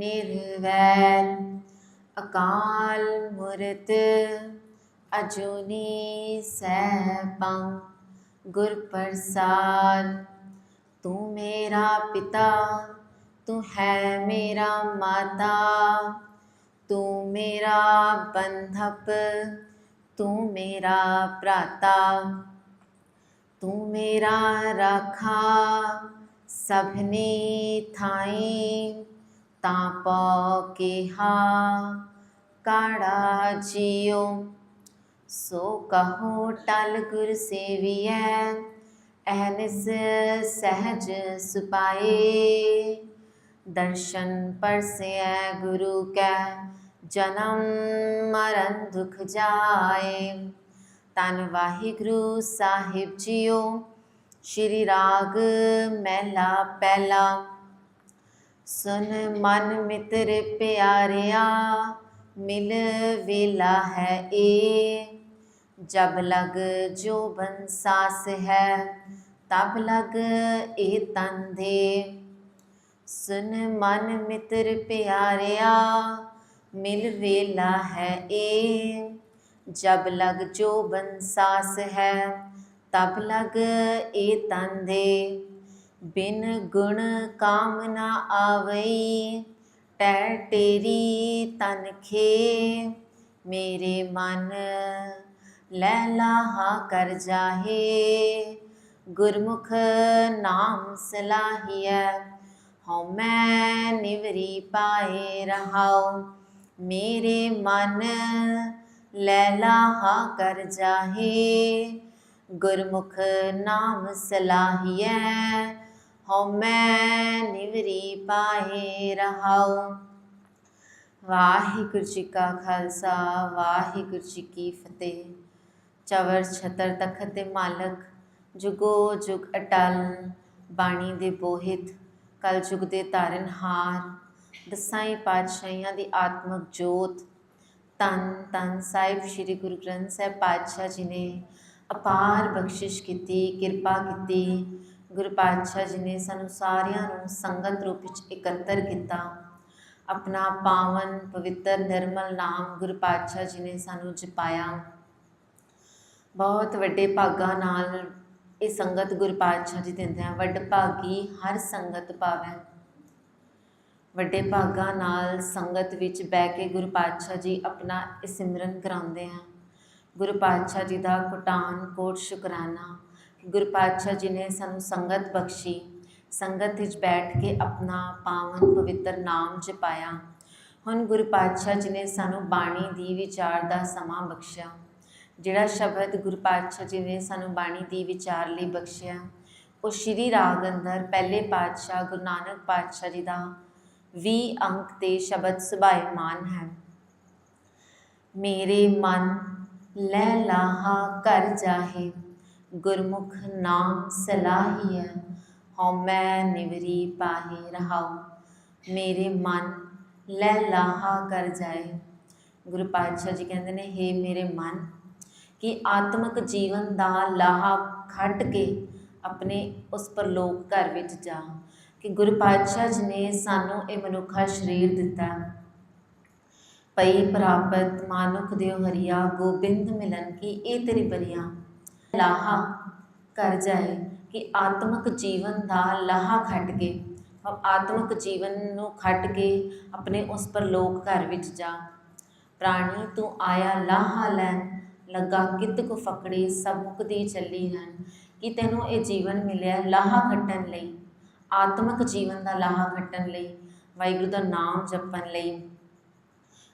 ਨਿਰਵੈਰ। ਅਕਾਲ ਮੂਰਤ ਅਜੂਨੀ ਸੈਭੰ, ਗੁਰ ਪ੍ਰਸਾਦ। ਤੂੰ ਮੇਰਾ ਪਿਤਾ, ਤੂੰ ਹੈ ਮੇਰਾ ਮਾਤਾ। ਤੂੰ ਮੇਰਾ ਬੰਧਪ, ਤੂੰ ਮੇਰਾ ਭਰਾਤਾ। ਤੂੰ ਮੇਰਾ ਰਾਖਾ, ਸਭਨੀ ਥਾਈ। ਤਾਂ ਪਉ ਕਿਹਾ ਕਾੜਾ ਜਿਉ ਸੋ ਕਹੋ ਟਲ ਗੁਰ ਸੇਵੀਐ ਅਹਨਿਸ ਸਹਿਜ ਸੁਪਾਏ। ਦਰਸ਼ਨ ਪਰਸੈ ਗੁਰੂ ਕੈ, ਜਨਮ ਮਰਨ ਦੁਖ ਜਾਏ। ਤਨ ਵਾਹਿਗੁਰੂ ਸਾਹਿਬ ਜੀਓ, ਸ਼੍ਰੀ ਰਾਗ ਮਹਿਲਾ ਪਹਿਲਾ। ਸੁਨ ਮਨ ਮਿੱਤਰ ਪਿਆਰਿਆ, ਮਿਲ ਵੇਲਾ ਹੈ ਏ। ਜਬ ਲਗ ਜੋ ਬਨ ਸਾਸ ਹੈ, ਤਬ ਲਗ ਇਹ ਤਨ ਦੇ ਸੁਨ ਮਨ ਮਿੱਤਰ ਪਿਆਰਿਆ, ਮਿਲ ਵੇਲਾ ਹੈ ਏ। ਜਬ ਲਗ ਜੋ ਬਨ ਬੰਸਾਸ ਹੈ, ਤਬ ਲਗ ਇਹ ਤਨ ਦੇ ਬਿਨ ਗੁਣ ਕਾਮ ਨਾ ਆਵਈ ਟੈ ਤੇਰੀ ਤਨ ਮੇਰੇ ਮਨ ਲੈ ਲਾਹਾ ਕਰ ਜਾਹੇ, ਗੁਰਮੁਖ ਨਾਮ ਸਲਾਹੀਐ। ਹਉ ਮੈਂ ਨਿਵਰੀ ਪਾਏ ਰਹਾਉ, ਮੇਰੇ ਮਨ ਲੈ ਲਾਹਾ ਕਰ ਜਾਹੇ। ਗੁਰਮੁਖ ਨਾਮ ਸਲਾਹੀਐ ਹਉ ਮੈਂ ਨਿਵਰੀ ਪਾਏ ਰਹਾਉ। ਵਾਹਿਗੁਰੂ ਜੀ ਕਾ ਖਾਲਸਾ, ਵਾਹਿਗੁਰੂ ਜੀ ਕੀ ਫਤਿਹ। ਚਵਰ ਛਤਰ ਤਖਤ ਦੇ ਮਾਲਕ, ਜੁਗੋ ਜੁਗ ਅਟਲ, ਬਾਣੀ ਦੇ ਬੋਹਿਤ, ਕਲ ਯੁਗ ਦੇ ਤਾਰਨਹਾਰ ਦਸਾਈ ਪਾਤਸ਼ਾਹੀਆਂ ਦੀ ਆਤਮਕ ਜੋਤ। ਤਨ ਤਨ ਸਾਹਿਬ ਸ੍ਰੀ ਗੁਰੂ ਗ੍ਰੰਥ ਸਾਹਿਬ ਪਾਤਸ਼ਾਹ ਜੀ ਨੇ ਅਪਾਰ ਬਖਸ਼ਿਸ਼ ਕੀਤੀ, ਕਿਰਪਾ ਕੀਤੀ। ਗੁਰੂ ਪਾਤਸ਼ਾਹ ਜੀ ਨੇ ਸਾਨੂੰ ਸਾਰਿਆਂ ਨੂੰ ਸੰਗਤ ਰੂਪ ਵਿੱਚ ਇਕੱਤਰ ਕੀਤਾ। ਆਪਣਾ ਪਾਵਨ, ਪਵਿੱਤਰ, ਨਿਰਮਲ ਨਾਮ ਗੁਰੂ ਪਾਤਸ਼ਾਹ ਜੀ ਨੇ ਸਾਨੂੰ ਜਪਾਇਆ। ਬਹੁਤ ਵੱਡੇ ਭਾਗਾਂ ਨਾਲ ਇਹ ਸੰਗਤ ਗੁਰੂ ਪਾਤਸ਼ਾਹ ਜੀ ਦਿੰਦੇ ਆ। ਵੱਡ ਭਾਗੀ ਹਰ ਸੰਗਤ ਪਾਵੈ। ਵੱਡੇ ਭਾਗਾਂ ਨਾਲ ਸੰਗਤ ਵਿੱਚ ਬਹਿ ਕੇ ਗੁਰੂ ਪਾਤਸ਼ਾਹ ਜੀ ਆਪਣਾ ਇਹ ਸਿਮਰਨ ਕਰਾਉਂਦੇ ਆ। ਗੁਰੂ ਪਾਤਸ਼ਾਹ ਜੀ ਦਾ ਕੋਟਾਨ, ਕੋਟ ਸ਼ੁਕਰਾਨਾ। ਗੁਰੂ ਪਾਤਸ਼ਾਹ ਜੀ ਨੇ ਸਾਨੂੰ ਸੰਗਤ ਬਖਸ਼ੀ। ਸੰਗਤ ਵਿੱਚ ਬੈਠ ਕੇ ਆਪਣਾ ਪਾਵਨ ਪਵਿੱਤਰ ਨਾਮ ਜਪਾਇਆ। ਹੁਣ ਗੁਰੂ ਪਾਤਸ਼ਾਹ ਜੀ ਨੇ ਸਾਨੂੰ ਬਾਣੀ ਦੀ ਵਿਚਾਰ ਦਾ ਸਮਾਂ ਬਖਸ਼ਿਆ। ਜਿਹੜਾ ਸ਼ਬਦ ਗੁਰੂ ਪਾਤਸ਼ਾਹ ਜੀ ਨੇ ਸਾਨੂੰ ਬਾਣੀ ਦੀ ਵਿਚਾਰ ਲਈ ਬਖਸ਼ਿਆ, ਉਹ ਸ਼੍ਰੀ ਰਾਗ ਅੰਦਰ ਪਹਿਲੇ ਪਾਤਸ਼ਾਹ ਗੁਰੂ ਨਾਨਕ ਪਾਤਸ਼ਾਹ ਜੀ ਦਾ 20 ਅੰਕ ਤੇ ਸ਼ਬਦ ਸੁਭਾਇਮਾਨ ਹੈ। ਮੇਰੇ ਮਨ ਲੈ ਲਾਹਾ ਕਰ ਜਾਹੇ ਗੁਰਮੁਖ ਨਾਮ ਸਲਾਹੀਐ, ਹਉ ਨਿਵਰੀ ਪਾਹੇ ਰਹਾਉ। ਮੇਰੇ ਮਨ ਲੈ ਲਾਹਾ ਕਰ ਜਾਏ। ਗੁਰੂ ਪਾਤਸ਼ਾਹ ਜੀ ਕਹਿੰਦੇ ਨੇ, ਹੇ ਮੇਰੇ ਮਨ, ਕਿ ਆਤਮਿਕ ਜੀਵਨ ਦਾ ਲਾਹਾ ਖੱਟ ਕੇ ਆਪਣੇ ਉਸ ਪਰਲੋਕ ਘਰ ਵਿੱਚ ਜਾ। ਕਿ ਗੁਰੂ ਪਾਤਸ਼ਾਹ ਜੀ ਨੇ ਸਾਨੂੰ ਇਹ ਮਨੁੱਖਾ ਸਰੀਰ ਦਿੱਤਾ। ਪਈ ਪ੍ਰਾਪਤ ਮਾਨੁਖ ਦਿਓ ਹਰੀਆ, ਗੋਬਿੰਦ ਮਿਲਨ ਕੀ ਇਹ ਤੇਰੀ ਬਰੀਆ। ਲਾਹਾ ਕਰ ਜਾਏ ਕਿ ਆਤਮਿਕ ਜੀਵਨ ਦਾ ਲਾਹਾ ਖੱਟ ਕੇ ਆਤਮਿਕ ਜੀਵਨ ਨੂੰ ਖੱਟ ਕੇ ਆਪਣੇ ਉਸ ਪਰਲੋਕ ਘਰ ਵਿੱਚ ਜਾ। ਪ੍ਰਾਣੀ ਤੂੰ ਆਇਆ ਲਾਹਾ ਲੈਣ ਲੱਗਾ ਕਿਤ ਕੋ ਫਕੜੀ ਸਭ ਮੁਕਦੀ ਚੱਲੀ ਹਨ ਕਿ ਤੈਨੂੰ ਇਹ ਜੀਵਨ ਮਿਲਿਆ ਲਾਹਾ ਖੱਟਣ ਲਈ। ਆਤਮਿਕ ਜੀਵਨ ਦਾ ਲਾਹਾ ਖੱਟਣ ਲਈ, ਵਾਹਿਗੁਰੂ ਦਾ ਨਾਮ ਜਪਣ ਲਈ।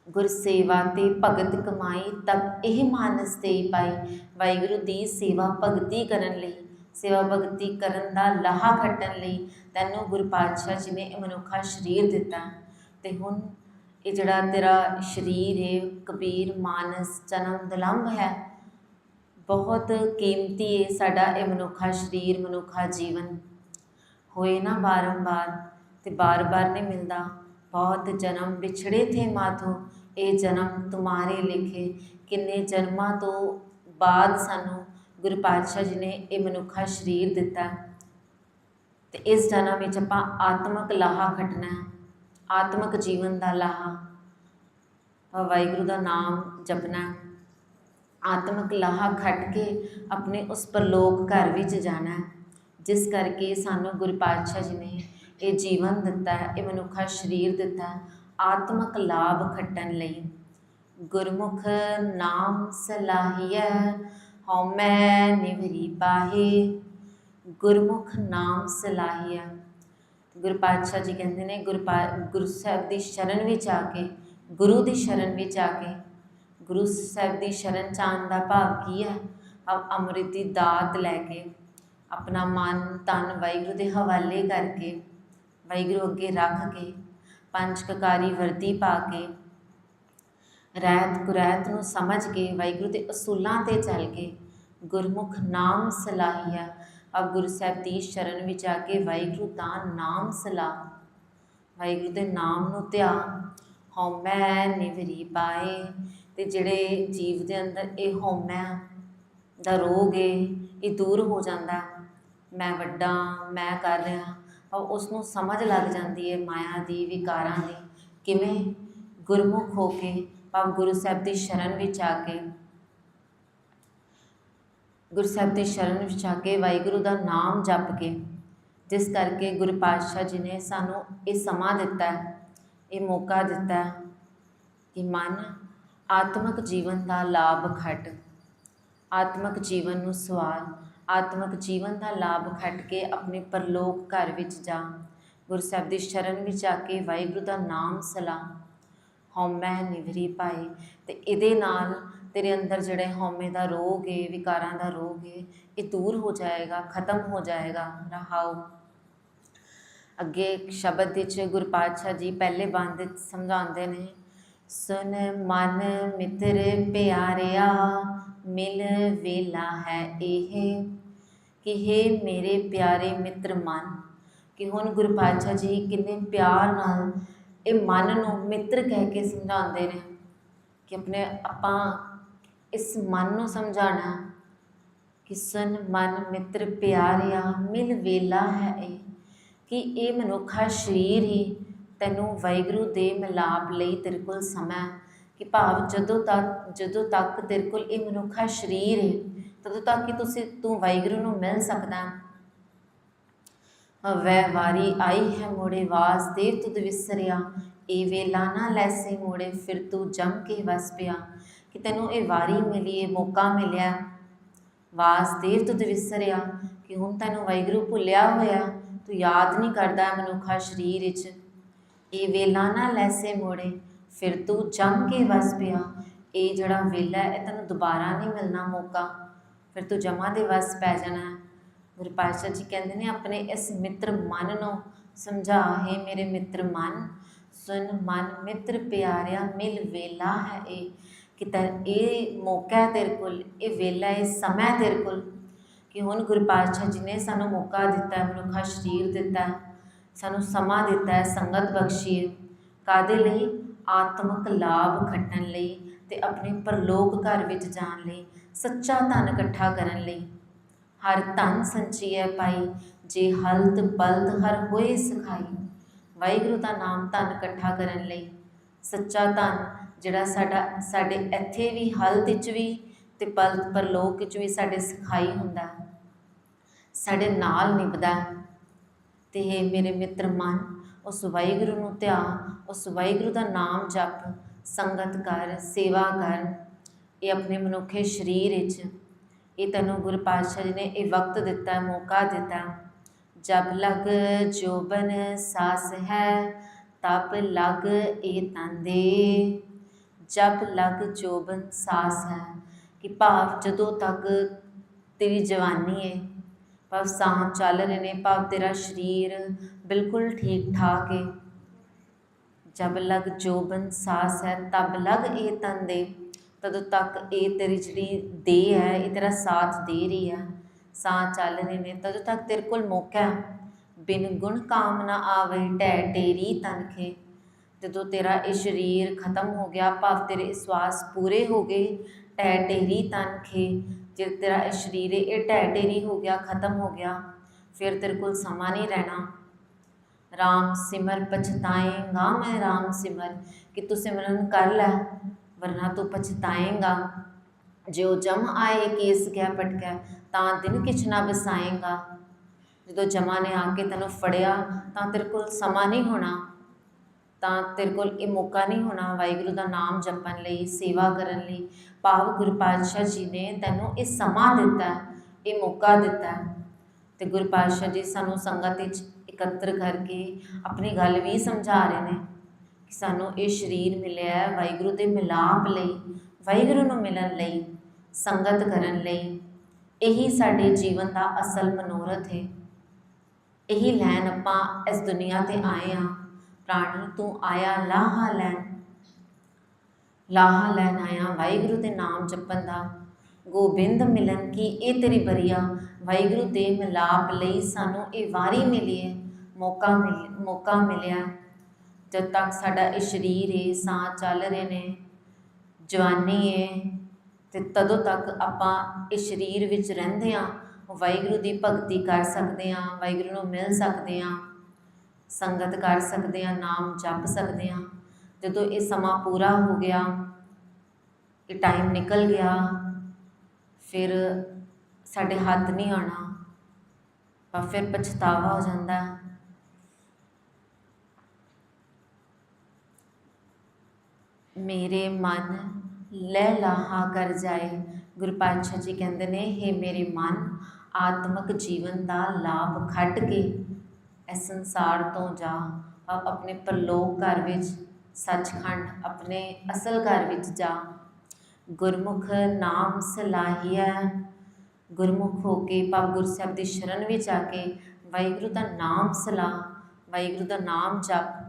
ਗੁਰ ਸੇਵਾ ਤੇ ਭਗਤ ਕਮਾਈ ਤਬ ਇਹ ਮਾਨਸ ਤੇ ਪਾਈ। ਵਾਹਿਗੁਰੂ ਦੀ ਸੇਵਾ ਭਗਤੀ ਕਰਨ ਲਈ, ਸੇਵਾ ਭਗਤੀ ਕਰਨ ਦਾ ਲਾਹਾ ਖੱਟਣ ਲਈ ਤੈਨੂੰ ਗੁਰ ਪਾਤਸ਼ਾਹ ਜੀ ਨੇ ਇਹ ਮਨੁੱਖਾ ਸਰੀਰ ਦਿੱਤਾ। ਤੇ ਹੁਣ ਇਹ ਜਿਹੜਾ ਤੇਰਾ ਸਰੀਰ ਹੈ ਕਬੀਰ, ਮਾਨਸ ਜਨਮ ਦਲੰਭ ਹੈ, ਬਹੁਤ ਕੀਮਤੀ ਹੈ ਸਾਡਾ ਇਹ ਮਨੁੱਖਾ ਸਰੀਰ, ਮਨੁੱਖਾ ਜੀਵਨ। ਹੋਏ ਨਾ ਬਾਰੰਬਾਰ ਤੇ ਬਾਰ-ਬਾਰ ਨਹੀਂ ਮਿਲਦਾ। ਬਹੁਤ ਜਨਮ ਵਿਛੜੇ ਥੇ ਮਾਥੋ, ਇਹ ਜਨਮ ਤੁਮਾਰੇ ਲਿਖੇ। ਕਿੰਨੇ ਜਨਮਾਂ ਤੋਂ ਬਾਅਦ ਸਾਨੂੰ ਗੁਰੂ ਪਾਤਸ਼ਾਹ ਜੀ ਨੇ ਇਹ ਮਨੁੱਖਾ ਸਰੀਰ ਦਿੱਤਾ। ਤੇ ਇਸ ਜਨਮ ਵਿੱਚ ਆਪਾਂ ਆਤਮਿਕ ਲਾਹਾ ਖਟਣਾ ਹੈ। ਆਤਮਿਕ ਜੀਵਨ ਦਾ ਲਾਹਾ। ਵਾਹਿਗੁਰੂ ਦਾ ਨਾਮ ਜਪਣਾ ਹੈ। ਆਤਮਿਕ ਲਾਹਾ ਖੱਟ ਕੇ ਆਪਣੇ ਉਸ ਪਰਲੋਕ ਘਰ ਵਿੱਚ ਜਾਣਾ ਜਿਸ ਕਰਕੇ ਸਾਨੂੰ ਗੁਰੂ ਪਾਤਸ਼ਾਹ ਜੀ ਨੇ ਇਹ ਜੀਵਨ ਦਿੱਤਾ ਹੈ, ਇਹ ਮਨੁੱਖਾ ਸਰੀਰ ਦਿੱਤਾ ਹੈ, ਆਤਮਿਕ ਲਾਭ ਖੱਟਣ ਲਈ। ਗੁਰਮੁਖ ਨਾਮ ਸਲਾਹੀਐ, ਹਉਮੈ ਨਿਵਰੀ ਪਾਹੇ। ਗੁਰਮੁਖ ਨਾਮ ਸਲਾਹੀਐ। ਗੁਰੂ ਪਾਤਸ਼ਾਹ ਜੀ ਕਹਿੰਦੇ ਨੇ ਗੁਰਪਾ ਗੁਰੂ ਸਾਹਿਬ ਦੀ ਸ਼ਰਨ ਵਿੱਚ ਆ ਕੇ, ਗੁਰੂ ਦੀ ਸ਼ਰਨ ਵਿੱਚ ਆ ਕੇ, ਗੁਰੂ ਸਾਹਿਬ ਦੀ ਸ਼ਰਨ ਚ ਦਾ ਭਾਵ ਕੀ ਹੈ? ਅ- ਅੰਮ੍ਰਿਤ ਦੀ ਦਾਤ ਲੈ ਕੇ, ਆਪਣਾ ਮਨ ਤਨ ਵਾਹਿਗੁਰੂ ਦੇ ਹਵਾਲੇ ਕਰਕੇ ਵਾਹਿਗੁਰੂ ਅੱਗੇ ਰੱਖ ਕੇ ਪੰਜ ਕਕਾਰੀ ਵਰਦੀ ਪਾ ਕੇ, ਰਹਿਤ ਕੁਰੈਤ ਨੂੰ ਸਮਝ ਕੇ, ਵਾਹਿਗੁਰੂ ਦੇ ਅਸੂਲਾਂ ਤੇ ਚੱਲ ਕੇ, ਗੁਰਮੁਖ ਨਾਮ ਸਲਾਹੀਆ। ਅਬ ਗੁਰੂ ਸਾਹਿਬ ਦੀ ਸ਼ਰਨ ਵਿੱਚ ਆ ਕੇ ਵਾਹਿਗੁਰੂ ਦਾ ਨਾਮ ਸਲਾਹ ਵਾਹਿਗੁਰੂ ਦੇ ਨਾਮ ਨੂੰ ਧਿਆਨ। ਹਉਮੈ ਨਿਵਰੀ ਪਾਏ। ਤੇ ਜਿਹੜੇ ਜੀਵ ਦੇ ਅੰਦਰ ਇਹ ਹਉਮੈ ਦਾ ਰੋਗ ਏ, ਇਹ ਦੂਰ ਹੋ ਜਾਂਦਾ। ਮੈਂ ਵੱਡਾ, ਮੈਂ ਕਰ ਰਿਹਾ। ਉਸ ਨੂੰ ਸਮਝ ਲੱਗ ਜਾਂਦੀ ਹੈ ਮਾਇਆ ਦੀ, ਵਿਕਾਰਾਂ ਦੀ, ਕਿਵੇਂ ਗੁਰਮੁਖ ਹੋ ਕੇ, ਭਾਵ ਗੁਰੂ ਸਾਹਿਬ ਦੀ ਸ਼ਰਨ ਵਿੱਚ ਆ ਕੇ, ਗੁਰੂ ਸਾਹਿਬ ਦੀ ਸ਼ਰਨ ਵਿੱਚ ਆ ਕੇ ਵਾਹਿਗੁਰੂ ਦਾ ਨਾਮ ਜਪ ਕੇ, ਜਿਸ ਕਰਕੇ ਗੁਰੂ ਪਾਤਸ਼ਾਹ ਜੀ ਨੇ ਸਾਨੂੰ ਇਹ ਸਮਾਂ ਦਿੱਤਾ ਹੈ ਇਹ ਮੌਕਾ ਦਿੱਤਾ ਹੈ ਕਿ ਮਨ ਆਤਮਿਕ ਜੀਵਨ ਦਾ ਲਾਭ ਖੱਟ, ਆਤਮਿਕ ਜੀਵਨ ਨੂੰ ਸਵਾਰ ਆਤਮਿਕ ਜੀਵਨ ਦਾ ਲਾਭ ਖੱਟ ਕੇ ਆਪਣੇ ਪਰਲੋਕ ਘਰ ਵਿੱਚ ਜਾ। ਗੁਰੂ ਸਾਹਿਬ ਦੀ ਸ਼ਰਨ ਵਿੱਚ ਆ ਕੇ ਵਾਹਿਗੁਰੂ ਦਾ ਨਾਮ ਸਲਾ ਹਉਮੈ ਨਿਵਰੀ ਪਾਏ ਤੇ ਇਹਦੇ ਨਾਲ ਤੇਰੇ ਅੰਦਰ ਜਿਹੜੇ ਹਉਮੈ ਦਾ ਰੋਗ ਏ, ਵਿਕਾਰਾਂ ਦਾ ਰੋਗ ਏ, ਇਹ ਦੂਰ ਹੋ ਜਾਏਗਾ, ਖਤਮ ਹੋ ਜਾਏਗਾ। ਰਹਾਓ। ਅੱਗੇ ਸ਼ਬਦ ਵਿੱਚ ਗੁਰੂ ਪਾਤਸ਼ਾਹ ਜੀ ਪਹਿਲੇ ਬੰਦ ਸਮਝਾਉਂਦੇ ਨੇ, ਸੁਨ ਮਨ ਮਿੱਤਰ ਪਿਆਰਿਆ ਮਿਲ ਵੇਲਾ ਹੈ ਇਹ। ਕਿ हे ਮੇਰੇ ਪਿਆਰੇ ਮਿੱਤਰ ਮਨ, ਕਿ ਹੁਣ ਗੁਰੂ ਪਾਤਸ਼ਾਹ ਜੀ ਕਿੰਨੇ ਪਿਆਰ ਨਾਲ ਇਹ ਮਨ ਨੂੰ ਮਿੱਤਰ ਕਹਿ ਕੇ ਸਮਝਾਉਂਦੇ ਨੇ ਕਿ ਆਪਣੇ ਆਪਾਂ ਇਸ ਮਨ ਨੂੰ ਸਮਝਾਣਾ ਕਿ ਸੁਨ ਮਨ ਮਿੱਤਰ ਪਿਆਰਿਆ, ਮਿਲ ਵੇਲਾ ਹੈ ਇਹ। ਕਿ ਇਹ ਮਨੁੱਖਾ ਸਰੀਰ ਹੀ ਤੈਨੂੰ ਵਾਹਿਗੁਰੂ ਦੇ ਮਿਲਾਪ ਲਈ ਤੇਰੇ ਕੋਲ ਸਮਾਂ ਕਿ ਭਾਵ ਜਦੋਂ ਤੱਕ ਜਦੋਂ ਤੱਕ ਤੇਰੇ ਕੋਲ ਇਹ ਮਨੁੱਖਾ ਸਰੀਰ ਹੈ, ਤਦੋਂ ਤੱਕ ਕਿ ਤੁਸੀਂ, ਤੂੰ ਵਾਹਿਗੁਰੂ ਨੂੰ ਮਿਲ ਸਕਦਾ। ਵੈ ਵਾਰੀ ਆਈ ਹੈ ਮੋੜੇ ਵਾਸਦੇਵ ਤੁਧ ਵਿਸਰਿਆ। ਇਹ ਵੇਲਾ ਨਾ ਲੈਸੇ ਮੋੜੇ, ਫਿਰ ਤੂੰ ਜਮ ਕੇ ਵਸ ਪਿਆ। ਕਿ ਤੈਨੂੰ ਇਹ ਵਾਰੀ ਮਿਲੀ, ਇਹ ਮੌਕਾ ਮਿਲਿਆ। ਵਾਸਦੇਵ ਤੁਧ ਵਿਸਰਿਆ। ਕਿ ਹੁਣ ਤੈਨੂੰ ਵਾਹਿਗੁਰੂ ਭੁੱਲਿਆ ਹੋਇਆ। ਤੂੰ ਯਾਦ ਨਹੀਂ ਕਰਦਾ ਮਨੁੱਖਾ ਸਰੀਰ ਵਿੱਚ। ਇਹ ਵੇਲਾ ਨਾ ਲੈਸੇ ਮੋੜੇ ਫਿਰ ਤੂੰ ਜੰਮ ਕੇ ਵਸ ਪਿਆ। ਇਹ ਜਿਹੜਾ ਵੇਲਾ ਹੈ, ਇਹ ਤੈਨੂੰ ਦੁਬਾਰਾ ਨਹੀਂ ਮਿਲਣਾ ਮੌਕਾ। ਫਿਰ ਤੂੰ ਜਮਾ ਦੇ ਵਸ ਪੈ ਜਾਣਾ ਹੈ। ਗੁਰੂ ਪਾਤਸ਼ਾਹ ਜੀ ਕਹਿੰਦੇ ਨੇ, ਆਪਣੇ ਇਸ ਮਿੱਤਰ ਮਨ ਨੂੰ ਸਮਝਾ, ਹੈ ਮੇਰੇ ਮਿੱਤਰ ਮਨ ਸੁਨ ਮਨ, ਮਿੱਤਰ ਪਿਆਰਿਆ, ਮਿਲ ਵੇਲਾ ਹੈ ਇਹ। ਕਿ ਤੈ, ਇਹ ਮੌਕਾ ਹੈ ਤੇਰੇ ਕੋਲ, ਇਹ ਵੇਲਾ ਇਹ ਸਮਾਂ ਤੇਰੇ ਕੋਲ। ਕਿ ਹੁਣ ਗੁਰੂ ਪਾਤਸ਼ਾਹ ਜੀ ਨੇ ਸਾਨੂੰ ਮੌਕਾ ਦਿੱਤਾ ਹੈ ਮਨੁੱਖਾ ਸਰੀਰ ਦਿੱਤਾ, ਸਾਨੂੰ ਸਮਾਂ ਦਿੱਤਾ ਹੈ ਸੰਗਤ ਬਖਸ਼ੀ ਹੈ। ਕਾਦੇ ਲਈ? ਆਤਮਿਕ ਲਾਭ ਖੱਟਣ ਲਈ ਤੇ ਆਪਣੇ ਪਰਲੋਕ ਘਰ ਵਿੱਚ ਜਾਣ ਲਈ, ਸੱਚਾ ਧਨ ਇਕੱਠਾ ਕਰਨ ਲਈ। ਹਰ ਧਨ ਸੰਚੀਐ ਪਾਈ ਜੇ ਹਲਤ ਬਲਦ ਹਰ ਹੋਏ ਸਿਖਾਈ। ਵਾਹਿਗੁਰੂ ਦਾ ਨਾਮ ਧਨ ਇਕੱਠਾ ਕਰਨ ਲਈ। ਸੱਚਾ ਧਨ ਜਿਹੜਾ ਸਾਡਾ, ਸਾਡੇ ਇੱਥੇ ਵੀ ਹਲਤ ਵਿੱਚ ਵੀ ਤੇ ਬਲਦ ਪਰਲੋਕ ਵਿੱਚ ਵੀ ਸਾਡੇ ਸਿਖਾਈ ਹੁੰਦਾ। ਸਾਡੇ ਨਾਲ ਨਿਭਦਾ। ਹੈ। ਤੇ ਇਹ ਮੇਰੇ ਮਿੱਤਰ ਮਨ ਉਸ ਵਾਹਿਗੁਰੂ ਨੂੰ ਧਿਆਨ ਉਸ ਵਾਹਿਗੁਰੂ ਦਾ ਨਾਮ ਜਪ, ਸੰਗਤ ਕਰ, ਸੇਵਾ ਕਰ। ਇਹ ਆਪਣੇ ਮਨੁੱਖੇ ਸਰੀਰ ਵਿੱਚ, ਇਹ ਤੈਨੂੰ ਗੁਰੂ ਪਾਤਸ਼ਾਹ ਜੀ ਨੇ ਇਹ ਵਕਤ ਦਿੱਤਾ, ਮੌਕਾ ਦਿੱਤਾ। ਜਬ ਲਗ ਜੋਬਨ ਸਾਸ ਹੈ ਤਬ ਲਗ ਇਹ ਤੰਦੇ। ਜਬ ਲਗ ਜੋਬਨ ਸਾਸ ਹੈ, ਕਿ ਭਾਵ ਜਦੋਂ ਤੱਕ ਤੇਰੀ ਜਵਾਨੀ ਹੈ ਭਾਵ ਸਾਹ ਚੱਲ ਰਹੇ ਨੇ ਭਾਵ ਤੇਰਾ ਸਰੀਰ ਬਿਲਕੁਲ ਠੀਕ ਠਾਕ ਹੈ ਜਬ ਲਗ ਜੋਬਨ ਸਾਸ ਹੈ, ਤਬ ਲਗ ਇਹ ਤਨ ਦੇ। ਤਦੋਂ ਤੱਕ ਇਹ ਤੇਰੀ ਜਿਹੜੀ ਦੇਹ ਹੈ, ਇਹ ਤੇਰਾ ਸਾਥ ਦੇ ਰਹੀ ਹੈ। ਸਾਹ ਚੱਲ ਰਹੇ ਨੇ ਤਦੋਂ ਤੱਕ ਤੇਰੇ ਕੋਲ ਮੌਕਾ ਹੈ। ਬਿਨ ਗੁਣ ਕਾਮਨਾ ਆਵੇ, ਢਹਿ ਢੇਰੀ ਤਨਖੇ ਜਦੋਂ ਤੇਰਾ ਇਹ ਸਰੀਰ ਖਤਮ ਹੋ ਗਿਆ, ਭਾਵ ਤੇਰੇ ਸਵਾਸ ਪੂਰੇ ਹੋ ਗਏ, ਢਹਿ ਢੇਰੀ ਤਨਖੇ ਜੇ ਤੇਰਾ ਇਹ ਸਰੀਰ ਇਹ ਢਹਿ ਢੇਰੀ ਹੋ ਗਿਆ, ਖਤਮ ਹੋ ਗਿਆ, ਫਿਰ ਤੇਰੇ ਕੋਲ ਸਮਾਂ ਨਹੀਂ ਰਹਿਣਾ। ਰਾਮ ਸਿਮਰ ਪਛਤਾਏਗਾ ਮੈਂ, ਰਾਮ ਸਿਮਰ, ਕਿ ਤੂੰ ਸਿਮਰਨ ਕਰ ਲੈ, ਵਰਨਾ ਤੂੰ ਪਛਤਾਏਗਾ। ਜਿਉ ਜਮ ਆਏ, ਕੇਸ ਗਿਆ ਪਟਕੈ, ਤਾਂ ਦਿਨ ਕਿਛ ਨਾ ਬਸਾਏਗਾ। ਜਦੋਂ ਜਮਾ ਨੇ ਆ ਕੇ ਤੈਨੂੰ ਫੜਿਆ, ਤਾਂ ਤੇਰੇ ਕੋਲ ਸਮਾਂ ਨਹੀਂ ਹੋਣਾ। ਤਾਂ ਤੇਰੇ ਕੋਲ ਇਹ ਮੌਕਾ ਨਹੀਂ ਹੋਣਾ ਵਾਹਿਗੁਰੂ ਦਾ ਨਾਮ ਜਪਣ ਲਈ, ਸੇਵਾ ਕਰਨ ਲਈ। ਭਾਵ ਗੁਰੂ ਪਾਤਸ਼ਾਹ ਜੀ ਨੇ ਤੈਨੂੰ ਇਹ ਸਮਾਂ ਦਿੱਤਾ, ਇਹ ਮੌਕਾ ਦਿੱਤਾ। ਹੈ। ਤੇ ਗੁਰੂ ਪਾਤਸ਼ਾਹ ਜੀ ਸਾਨੂੰ ਸੰਗਤ ਵਿੱਚ ਇਕੱਤਰ ਕਰਕੇ ਆਪਣੀ ਗੱਲ ਵੀ ਸਮਝਾ ਰਹੇ ਨੇ ਕਿ ਸਾਨੂੰ ਇਹ ਸਰੀਰ ਮਿਲਿਆ ਹੈ ਵਾਹਿਗੁਰੂ ਦੇ ਮਿਲਾਪ ਲਈ, ਵਾਹਿਗੁਰੂ ਨੂੰ ਮਿਲਣ ਲਈ, ਸੰਗਤ ਕਰਨ ਲਈ। ਇਹੀ ਸਾਡੇ ਜੀਵਨ ਦਾ ਅਸਲ ਮਨੋਰਥ ਹੈ। ਇਹੀ ਲੈਣ ਆਪਾਂ ਇਸ ਦੁਨੀਆ ਤੇ ਆਏ ਆ ਪ੍ਰਾਣੀ ਤੂੰ ਆਇਆ ਲਾਹਾ ਲੈਣ। ਲਾਹਾ ਲੈਣ ਆਇਆ, ਵਾਹਿਗੁਰੂ ਦੇ ਨਾਮ ਜਪਣ ਦਾ। ਗੋਬਿੰਦ ਮਿਲਨ ਕੀ ਇਹ ਤੇਰੀ ਬਰੀਆ। ਵਾਹਿਗੁਰੂ ਦੇ ਮਿਲਾਪ ਲਈ ਸਾਨੂੰ ਇਹ ਵਾਰੀ ਮਿਲੀ ਹੈ ਮੌਕਾ ਮਿਲ, ਮੌਕਾ ਮਿਲਿਆ। ਜਦ ਤੱਕ ਸਾਡਾ ਇਹ ਸਰੀਰ ਹੈ ਸਾਹ ਚੱਲ ਰਹੇ ਨੇ, ਜਵਾਨੀ ਹੈ ਤੇ ਤਦੋਂ ਤੱਕ ਆਪਾਂ ਇਸ ਸਰੀਰ ਵਿੱਚ ਰਹਿੰਦੇ ਆ ਵਾਹਿਗੁਰੂ ਦੀ ਭਗਤੀ ਕਰ ਸਕਦੇ ਆ ਵਾਹਿਗੁਰੂ ਨੂੰ ਮਿਲ ਸਕਦੇ ਆ ਸੰਗਤ ਕਰ ਸਕਦੇ ਆ ਨਾਮ ਜਪ ਸਕਦੇ ਆ ਜਦੋਂ ਇਹ ਸਮਾਂ ਪੂਰਾ ਹੋ ਗਿਆ, ਇਹ ਟਾਈਮ ਨਿਕਲ ਗਿਆ, ਫਿਰ ਸਾਡੇ ਹੱਥ ਨਹੀਂ ਆਣਾ ਪਰ ਫਿਰ ਪਛਤਾਵਾ ਹੋ ਜਾਂਦਾ। ਮੇਰੇ ਮਨ ਲੈ ਲਾਹਾ ਕਰ ਜਾਏ। ਗੁਰੂ ਪਾਤਸ਼ਾਹ ਜੀ ਕਹਿੰਦੇ ਨੇ हे ਮੇਰੇ ਮਨ, ਆਤਮਿਕ ਜੀਵਨ ਦਾ ਲਾਭ ਖੱਟ ਕੇ। ਇਸ ਸੰਸਾਰ ਤੋਂ ਜਾ ਆਪ ਆਪਣੇ ਪਰਲੋਕ ਘਰ ਵਿੱਚ, ਸੱਚਖੰਡ ਆਪਣੇ ਅਸਲ ਘਰ ਵਿੱਚ ਜਾ। ਗੁਰਮੁਖ ਨਾਮ ਸਲਾਹੀਆ ਗੁਰਮੁਖ ਹੋ ਕੇ ਪਾਪ ਗੁਰੂ ਸਾਹਿਬ ਦੀ ਸ਼ਰਨ ਵਿੱਚ ਆ ਕੇ ਵਾਹਿਗੁਰੂ ਦਾ ਨਾਮ ਸਲਾ ਵਾਹਿਗੁਰੂ ਦਾ ਨਾਮ ਜਪ।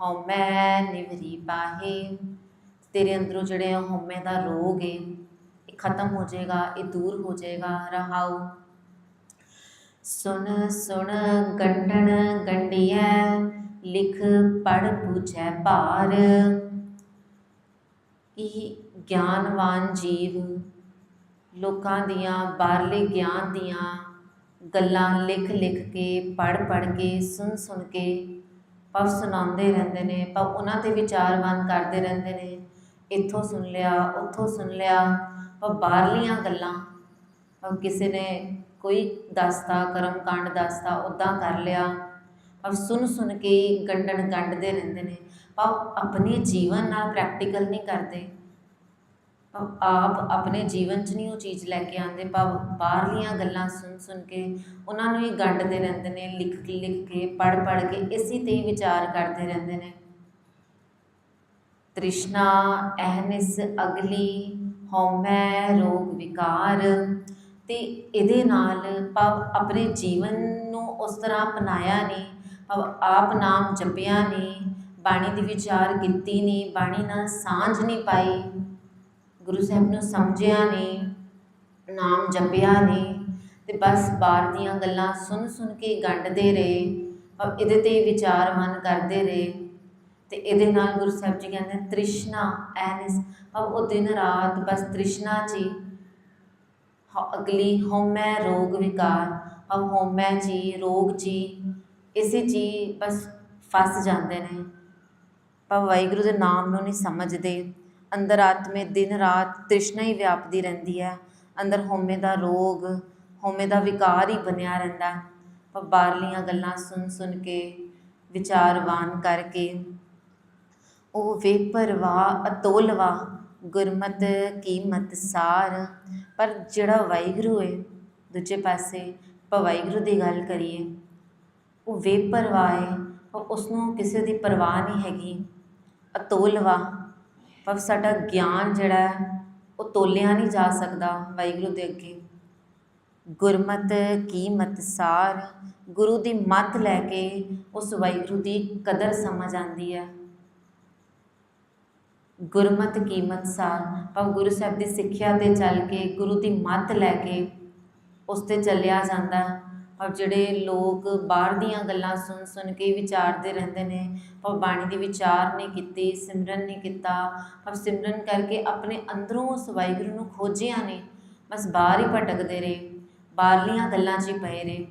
ਹਉਮੈ ਨਿਵਰੀ ਪਾਹੇ। ਤੇਰੇ ਅੰਦਰੋਂ ਜਿਹੜੇ ਹਉਮੈ ਦਾ ਰੋਗ ਏ, ਇਹ ਖਤਮ ਹੋ ਜਾਏਗਾ, ਇਹ ਦੂਰ ਹੋ ਜਾਏਗਾ। ਰਹਾਉ ਸੁਣ ਸੁਣ ਗੰਢਣ ਗੰਢੀਐ, ਲਿਖ ਪੜ ਪੂਛੈ ਭਾਰ। ਇਹ ਗਿਆਨਵਾਨ ਜੀਵ, ਲੋਕਾਂ ਦੀਆਂ ਬਾਹਰਲੇ ਗਿਆਨ ਦੀਆਂ ਗੱਲਾਂ ਲਿਖ ਲਿਖ ਕੇ ਪੜ ਪੜ ਕੇ, ਸੁਣ ਸੁਣ ਕੇ ਪਵ ਸੁਣਾਉਂਦੇ ਰਹਿੰਦੇ ਨੇ, ਪਵ ਉਹਨਾਂ ਤੇ ਵਿਚਾਰਵਾਨ ਕਰਦੇ ਰਹਿੰਦੇ ਨੇ। ਇੱਥੋਂ ਸੁਣ ਲਿਆ, ਉੱਥੋਂ ਸੁਣ ਲਿਆ, ਪਵ ਬਾਹਰਲੀਆਂ ਗੱਲਾਂ, ਪਵ ਕਿਸੇ ਨੇ ਕੋਈ ਦੱਸਤਾ ਕਰਮ ਕਾਂਡ ਦੱਸਤਾ ਉਦਾਂ ਕਰ ਲਿਆ। ਪਵ ਸੁਣ ਸੁਣ ਕੇ ਗੰਡਣ ਗੰਢਦੇ ਰਹਿੰਦੇ ਨੇ। ਪਵ ਆਪਣੇ ਜੀਵਨ ਨਾਲ ਪ੍ਰੈਕਟੀਕਲ ਨਹੀਂ ਕਰਦੇ। ਆਪ ਆਪਣੇ ਜੀਵਨ 'ਚ ਨਹੀਂ ਉਹ ਚੀਜ਼ ਲੈ ਕੇ ਆਉਂਦੇ। ਭਾਵ ਬਾਹਰਲੀਆਂ ਗੱਲਾਂ ਸੁਣ ਸੁਣ ਕੇ ਉਹਨਾਂ ਨੂੰ ਹੀ ਗੰਢਦੇ ਰਹਿੰਦੇ ਨੇ। ਲਿਖ ਲਿਖ ਕੇ ਪੜ ਪੜ ਕੇ ਇਸੇ ਤੇ ਹੀ ਵਿਚਾਰ ਕਰਦੇ ਰਹਿੰਦੇ ਨੇ। ਤ੍ਰਿਸ਼ਨਾ, ਅਹਨਿਸ, ਅਗਲੀ, ਹਉਮੈ, ਰੋਗ ਵਿਕਾਰ। ਅਤੇ ਇਹਦੇ ਨਾਲ ਭਾਵ ਆਪਣੇ ਜੀਵਨ ਨੂੰ ਉਸ ਤਰ੍ਹਾਂ ਅਪਣਾਇਆ ਨੇ, ਭਾਵ ਆਪ ਨਾਮ ਜਪਿਆ ਨੇ, ਬਾਣੀ ਦੀ ਵਿਚਾਰ ਕੀਤੀ ਨੇ, ਬਾਣੀ ਨਾਲ ਸਾਂਝ ਨਹੀਂ ਪਾਈ, ਗੁਰੂ ਸਾਹਿਬ ਨੂੰ ਸਮਝਿਆ ਨੇ, ਨਾਮ ਜਪਿਆ ਨੇ, ਤੇ ਬਸ ਬਾਹਰ ਦੀਆਂ ਗੱਲਾਂ ਸੁਣ ਸੁਣ ਕੇ ਗੰਢਦੇ ਰਹੇ, ਭਵ ਇਹਦੇ ਤੇ ਵਿਚਾਰ ਮਨ ਕਰਦੇ ਰਹੇ, ਤੇ ਇਹਦੇ ਨਾਲ ਗੁਰੂ ਸਾਹਿਬ ਜੀ ਕਹਿੰਦੇ ਤ੍ਰਿਸ਼ਨਾ, ਐਨਿਸ, ਭਵ ਉਹ ਦਿਨ ਰਾਤ ਬਸ ਤ੍ਰਿਸ਼ਨਾ ਜੀ ਅਗਲੀ ਹਉਮੈ ਰੋਗ ਵਿਕਾਰ ਹਮ ਹਉਮੈ ਜੀ, ਰੋਗ ਜੀ। ਇਸੇ ਜੀ ਬਸ ਫਸ ਜਾਂਦੇ ਨੇ। ਪਰ ਵਾਹਿਗੁਰੂ ਦੇ ਨਾਮ ਨੂੰ ਨਹੀਂ ਸਮਝਦੇ। ਅੰਦਰ ਆਤਮੇ ਦਿਨ ਰਾਤ ਤ੍ਰਿਸ਼ਨਾ ਹੀ ਵਿਆਪਦੀ ਰਹਿੰਦੀ ਹੈ। ਅੰਦਰ ਹਉਮੈ ਦਾ ਰੋਗ, ਹਉਮੈ ਦਾ ਵਿਕਾਰ ਹੀ ਬਣਿਆ ਰਹਿੰਦਾ। ਪਰ ਬਾਹਰਲੀਆਂ ਗੱਲਾਂ ਸੁਣ ਸੁਣ ਕੇ ਵਿਚਾਰਵਾਨ ਕਰਕੇ, ਉਹ ਵੇਪਰਵਾ ਅਤੋਲਵਾ ਗੁਰਮਤ ਕੀਮਤ ਸਾਰ। ਪਰ ਜਿਹੜਾ ਵਾਹਿਗੁਰੂ ਹੈ ਦੂਜੇ ਪਾਸੇ ਆਪਾਂ ਵਾਹਿਗੁਰੂ ਦੀ ਗੱਲ ਕਰੀਏ, ਉਹ ਬੇਪਰਵਾਹ ਹੈ ਉਹ ਉਸ ਨੂੰ ਕਿਸੇ ਦੀ ਪਰਵਾਹ ਨਹੀਂ ਹੈਗੀ। ਅਤੋਲਵਾ, ਪਰ ਸਾਡਾ ਗਿਆਨ ਜਿਹੜਾ ਉਹ ਤੋਲਿਆ ਨਹੀਂ ਜਾ ਸਕਦਾ ਵਾਹਿਗੁਰੂ ਦੇ ਅੱਗੇ। ਗੁਰਮਤ ਕੀਮਤ ਸਾਰ, ਗੁਰੂ ਦੀ ਮੱਤ ਲੈ ਕੇ ਉਸ ਵਾਹਿਗੁਰੂ ਦੀ ਕਦਰ ਸਮਝ ਆਉਂਦੀ ਹੈ। ਗੁਰਮਤ ਕੀਮਤ ਸਾਰ ਪਰ ਗੁਰੂ ਸਾਹਿਬ ਦੀ ਸਿੱਖਿਆ ਤੇ ਚੱਲ ਕੇ, ਗੁਰੂ ਦੀ ਮੱਤ ਲੈ ਕੇ ਉਸ ਤੇ ਚੱਲਿਆ ਜਾਂਦਾ। ਔਰ ਜਿਹੜੇ ਲੋਕ ਬਾਹਰ ਦੀਆਂ ਗੱਲਾਂ ਸੁਣ ਸੁਣ ਕੇ ਵਿਚਾਰਦੇ ਰਹਿੰਦੇ ਨੇ ਪਰ ਬਾਣੀ ਦੀ ਵਿਚਾਰ ਨਹੀਂ ਕੀਤੀ, ਸਿਮਰਨ ਨਹੀਂ ਕੀਤਾ ਪਰ ਸਿਮਰਨ ਕਰਕੇ ਆਪਣੇ ਅੰਦਰੋਂ ਉਸ ਵਾਹਿਗੁਰੂ ਨੂੰ ਖੋਜਿਆ ਨਹੀਂ ਬਸ ਬਾਹਰ ਹੀ ਭਟਕਦੇ ਰਹੇ, ਬਾਹਰਲੀਆਂ ਗੱਲਾਂ 'ਚ ਹੀ ਪਏ ਰਹੇ।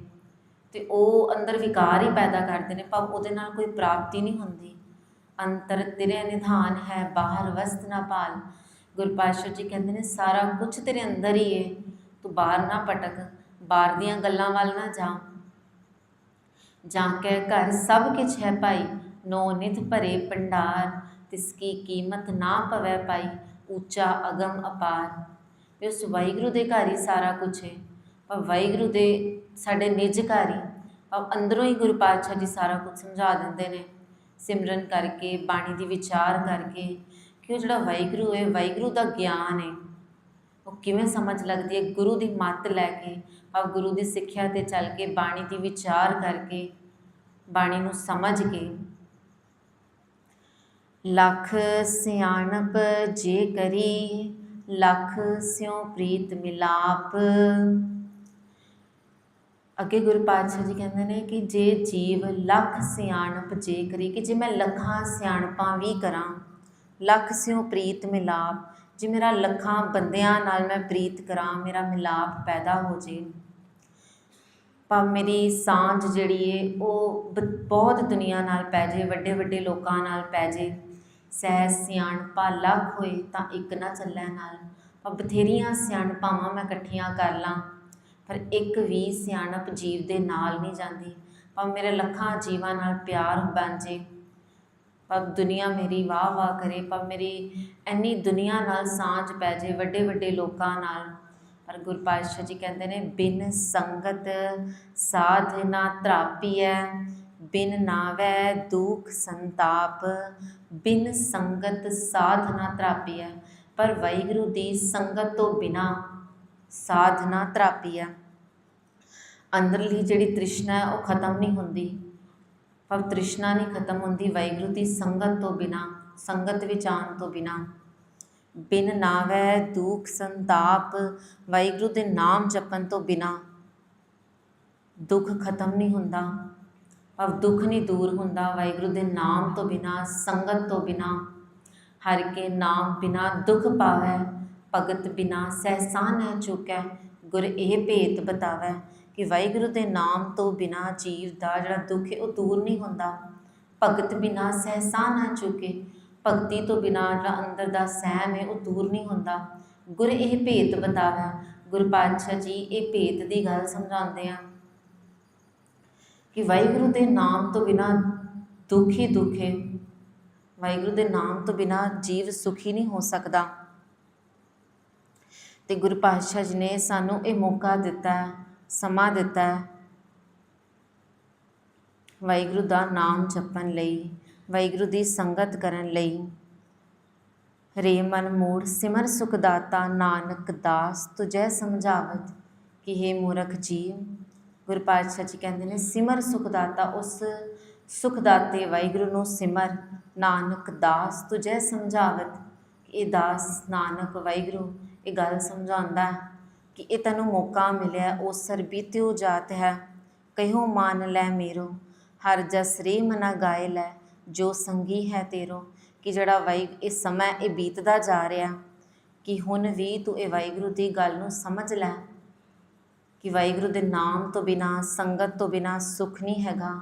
ਤੇ ਉਹ ਅੰਦਰ ਵਿਕਾਰ ਹੀ ਪੈਦਾ ਕਰਦੇ ਨੇ, ਭਾਵ ਉਹਦੇ ਨਾਲ ਕੋਈ ਪ੍ਰਾਪਤੀ ਨਹੀਂ ਹੁੰਦੀ। ਅੰਤਰ ਤੇਰੇ ਨਿਧਾਨ ਹੈ, ਬਾਹਰ ਵਸਤ ਨਾ ਪਾਲ ਗੁਰਪਾਤਸ਼ਾਹ ਜੀ ਕਹਿੰਦੇ ਨੇ, ਸਾਰਾ ਕੁਝ ਤੇਰੇ ਅੰਦਰ ਹੀ ਹੈ ਤੂੰ ਬਾਹਰ ਨਾ ਭਟਕ, ਬਾਹਰ ਦੀਆਂ ਗੱਲਾਂ ਵੱਲ ਨਾ ਜਾ। ਜਾਂ ਕੇ ਘਰ ਸਭ ਕੁਛ ਹੈ ਭਾਈ, ਨੋ ਨਿਤ ਭਰੇ ਪੰਡਾਰ ਤਿਸ ਕੀ ਕੀਮਤ ਨਾ ਪਵੇ ਪਾਈ, ਉੱਚਾ ਅਗਮ ਅਪਾਰ। ਇਹ ਉਸ ਵਾਹਿਗੁਰੂ ਦੇ ਘਰ ਹੀ ਸਾਰਾ ਕੁਝ ਹੈ ਪਰ ਵਾਹਿਗੁਰੂ ਦੇ ਸਾਡੇ ਨਿੱਜ ਘਰ ਹੀ ਅੰਦਰੋਂ ਹੀ ਗੁਰੂ ਪਾਤਸ਼ਾਹ ਜੀ ਸਾਰਾ ਕੁਝ ਸਮਝਾ ਦਿੰਦੇ ਨੇ। ਸਿਮਰਨ ਕਰਕੇ, ਬਾਣੀ ਦੀ ਵਿਚਾਰ ਕਰਕੇ ਕਿ ਉਹ ਜਿਹੜਾ ਵਾਹਿਗੁਰੂ ਹੈ, ਵਾਹਿਗੁਰੂ ਦਾ ਗਿਆਨ ਹੈ, ਉਹ ਕਿਵੇਂ ਸਮਝ ਲੱਗਦੀ ਹੈ? ਗੁਰੂ ਦੀ ਮੱਤ ਲੈ ਕੇ ਆਪ ਗੁਰੂ ਦੀ ਸਿੱਖਿਆ ਤੇ ਚੱਲ ਕੇ, ਬਾਣੀ ਦੀ ਵਿਚਾਰ ਕਰਕੇ, ਬਾਣੀ ਨੂੰ ਸਮਝ ਕੇ। ਲੱਖ ਸਿਆਣਪ ਜੇ ਕਰੀ, ਲੱਖ ਸਿਉ ਪ੍ਰੀਤ ਮਿਲਾਪ। ਅੱਗੇ ਗੁਰੂ ਪਾਤਸ਼ਾਹ ਜੀ ਕਹਿੰਦੇ ਨੇ ਕਿ ਜੇ ਜੀਵ ਲੱਖ ਸਿਆਣਪ ਜੇ ਕਰੀ, ਕਿ ਜੇ ਮੈਂ ਲੱਖਾਂ ਸਿਆਣਪਾਂ ਵੀ ਕਰਾਂ, ਲੱਖ ਸਿਉ ਪ੍ਰੀਤ ਮਿਲਾਪ, ਜੇ ਮੇਰਾ ਲੱਖਾਂ ਬੰਦਿਆਂ ਨਾਲ ਮੈਂ ਪ੍ਰੀਤ ਕਰਾਂ, ਮੇਰਾ ਮਿਲਾਪ ਪੈਦਾ ਹੋ ਜੇ। ਪਰ ਮੇਰੀ ਸਾਂਝ ਜਿਹੜੀ ਏ, ਉਹ ਬ- ਬਹੁਤ ਦੁਨੀਆ ਨਾਲ ਪੈ ਜੇ ਵੱਡੇ ਵੱਡੇ ਲੋਕਾਂ ਨਾਲ ਪੈ ਜੇ। ਸਹਿ ਸਿਆਣਪਾ ਲੱਖ ਹੋਏ ਤਾਂ ਇੱਕ ਨਾ ਚੱਲੈ ਨਾਲ। ਪਰ ਬਥੇਰੀਆਂ ਸਿਆਣਪਾਵਾਂ ਮੈਂ ਇਕੱਠੀਆਂ ਕਰ ਲਾਂ। ਪਰ ਇੱਕ ਵੀ ਸਿਆਣਪ ਜੀਵ ਦੇ ਨਾਲ ਨਹੀਂ ਜਾਂਦੀ। ਪਰ ਮੇਰੇ ਲੱਖਾਂ ਜੀਵਾਂ ਨਾਲ ਪਿਆਰ ਬਣ ਜੇ ਪਰ ਦੁਨੀਆ ਮੇਰੀ ਵਾਹ ਵਾਹ ਕਰੇ ਪਰ ਮੇਰੀ ਇੰਨੀ ਦੁਨੀਆ ਨਾਲ ਸਾਂਝ ਪੈ ਜੇ ਵੱਡੇ ਵੱਡੇ ਲੋਕਾਂ ਨਾਲ। ਪਰ ਗੁਰੂ ਪਾਤਸ਼ਾਹ ਜੀ ਕਹਿੰਦੇ ਨੇ, ਬਿਨ ਸੰਗਤ ਸਾਧਨਾ ਨਾ ਹੈ ਬਿਨ ਨਾਵੈ ਦੁਖ ਸੰਤਾਪ, ਬਿਨ ਸੰਗਤ ਸਾਧਨਾ ਨਾ ਹੈ ਪਰ ਵਾਹਿਗੁਰੂ ਦੀ ਸੰਗਤ ਤੋਂ ਬਿਨਾ ਸਾਧਨਾ ਤਰਾਪੀ ਹੈ ਅੰਦਰਲੀ ਜਿਹੜੀ ਤ੍ਰਿਸ਼ਨਾ ਹੈ, ਉਹ ਖਤਮ ਨਹੀਂ ਹੁੰਦੀ। ਪਰ ਤ੍ਰਿਸ਼ਨਾ ਨਹੀਂ ਖਤਮ ਹੁੰਦੀ, ਵਾਹਿਗੁਰੂ ਦੀ ਸੰਗਤ ਤੋਂ ਬਿਨਾ, ਸੰਗਤ ਵਿੱਚ ਆਉਣ ਤੋਂ ਬਿਨਾ। ਬਿਨ ਨਾਵੈ, ਦੁਖ, ਸੰਤਾਪ, ਵਾਹਿਗੁਰੂ ਦੇ ਨਾਮ ਜਪਣ ਤੋਂ ਬਿਨਾ ਦੁੱਖ ਖਤਮ ਨਹੀਂ ਹੁੰਦਾ। ਪਰ ਦੁੱਖ ਨਹੀਂ ਦੂਰ ਹੁੰਦਾ, ਵਾਹਿਗੁਰੂ ਦੇ ਨਾਮ ਤੋਂ ਬਿਨਾ, ਸੰਗਤ ਤੋਂ ਬਿਨਾ। ਹਰ ਕੇ ਨਾਮ ਬਿਨਾ ਦੁੱਖ ਪਾਵੈ। ਭਗਤ ਬਿਨਾ ਸਹਿਸਾ ਨ ਚੁਕੈ, ਗੁਰ ਇਹ ਭੇਤ ਬਤਾਵੈ ਕਿ ਵਾਹਿਗੁਰੂ ਦੇ ਨਾਮ ਤੋਂ ਬਿਨਾ ਜੀਵ ਦਾ ਜਿਹੜਾ ਦੁੱਖ ਹੈ ਉਹ ਦੂਰ ਨਹੀਂ ਹੁੰਦਾ। ਭਗਤ ਬਿਨਾ ਸਹਿਸਾ ਨ ਚੁਕੇ, ਭਗਤੀ ਤੋਂ ਬਿਨਾ ਜਿਹੜਾ ਅੰਦਰ ਦਾ ਸਹਿਮ ਹੈ ਉਹ ਦੂਰ ਨਹੀਂ ਹੁੰਦਾ। ਗੁਰ ਇਹ ਭੇਤ ਬਤਾਵੈ, ਗੁਰੂ ਪਾਤਸ਼ਾਹ ਜੀ ਇਹ ਭੇਤ ਦੀ ਗੱਲ ਸਮਝਾਉਂਦੇ ਆ ਕਿ ਵਾਹਿਗੁਰੂ ਦੇ ਨਾਮ ਤੋਂ ਬਿਨਾ ਦੁੱਖ ਹੀ ਦੁੱਖ ਹੈ। ਵਾਹਿਗੁਰੂ ਦੇ ਨਾਮ ਤੋਂ ਬਿਨਾ ਜੀਵ ਸੁਖੀ ਨਹੀਂ ਹੋ ਸਕਦਾ। ਤੇ ਗੁਰੂ ਪਾਤਸ਼ਾਹ ਜੀ ਨੇ ਸਾਨੂੰ ਇਹ ਮੌਕਾ ਦਿੱਤਾ, ਸਮਾਂ ਦਿੱਤਾ। ਵਾਹਿਗੁਰੂ ਦਾ ਨਾਮ ਜਪਣ ਲਈ, ਵਾਹਿਗੁਰੂ ਦੀ ਸੰਗਤ ਕਰਨ ਲਈ। ਰੇ ਮਨ ਮੂੜ, ਸਿਮਰ ਸੁਖ ਦਾਤਾ, ਨਾਨਕ ਦਾਸ ਤੁਝੈ ਸਮਝਾਵਤ ਕਿ हे ਮੂਰਖ ਜੀਵ। ਗੁਰੂ ਪਾਤਸ਼ਾਹ ਜੀ ਕਹਿੰਦੇ ਨੇ, ਸਿਮਰ ਸੁਖ ਦਾਤਾ, ਉਸ ਸੁਖ ਦਾਤੇ ਵਾਹਿਗੁਰੂ ਨੂੰ ਸਿਮਰ, ਨਾਨਕ ਦਾਸ ਤੁਝੈ ਸਮਝਾਵਤ ਇਹ ਦਾਸ, ਨਾਨਕ ਵਾਹਿਗੁਰੂ ਇਹ ਗੱਲ ਸਮਝਾਉਂਦਾ ਕਿ ਇਹ ਤੈਨੂੰ ਮੌਕਾ ਮਿਲਿਆ ਉਹ ਸਰਬੀਤਿਓ ਜਾਤ ਹੈ। ਕਹਿਓ, ਮਾਨ ਲੈ ਮੇਰੋ, ਹਰ ਜਸ ਰੇ ਮਨਾ ਗਾਏ ਲੈ, ਜੋ ਸੰਗੀ ਹੈ ਤੇਰੋ। ਕਿ ਜਿਹੜਾ ਵਾਹਿ ਇਹ ਸਮਾਂ ਇਹ ਬੀਤਦਾ ਜਾ ਰਿਹਾ ਕਿ ਹੁਣ ਵੀ ਤੂੰ ਇਹ ਵਾਹਿਗੁਰੂ ਦੀ ਗੱਲ ਨੂੰ ਸਮਝ ਲੈ। ਕਿ ਵਾਹਿਗੁਰੂ ਦੇ ਨਾਮ ਤੋਂ ਬਿਨਾ, ਸੰਗਤ ਤੋਂ ਬਿਨਾ ਸੁਖ ਨਹੀਂ ਹੈਗਾ।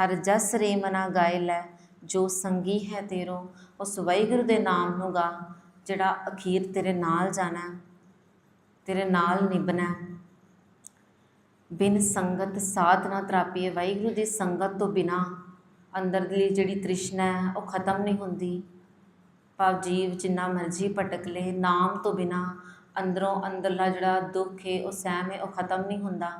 ਹਰ ਜਸ ਰੇ ਮਨਾ ਗਾਏ ਲੈ, ਜੋ ਸੰਗੀ ਹੈ ਤੇਰੋ, ਉਸ ਵਾਹਿਗੁਰੂ ਦੇ ਨਾਮ ਨੂੰ ਗਾ। ਜਿਹੜਾ ਅਖੀਰ ਤੇਰੇ ਨਾਲ ਜਾਣਾ ਤੇਰੇ ਨਾਲ ਨਿਭਣਾ ਬਿਨ ਸੰਗਤ ਸਾਧ ਨਾ ਤਰਾਪੀਏ, ਵਾਹਿਗੁਰੂ ਦੀ ਸੰਗਤ ਤੋਂ ਬਿਨਾ ਅੰਦਰਲੀ ਜਿਹੜੀ ਤ੍ਰਿਸ਼ਨਾ ਹੈ, ਉਹ ਖਤਮ ਨਹੀਂ ਹੁੰਦੀ। ਭਾਵ ਜੀਵ ਜਿੰਨਾ ਮਰਜ਼ੀ ਭਟਕ ਲੇ, ਨਾਮ ਤੋਂ ਬਿਨਾ ਅੰਦਰੋਂ ਅੰਦਰਲਾ ਜਿਹੜਾ ਦੁੱਖ ਹੈ, ਉਹ ਸਹਿਮ ਹੈ, ਉਹ ਖਤਮ ਨਹੀਂ ਹੁੰਦਾ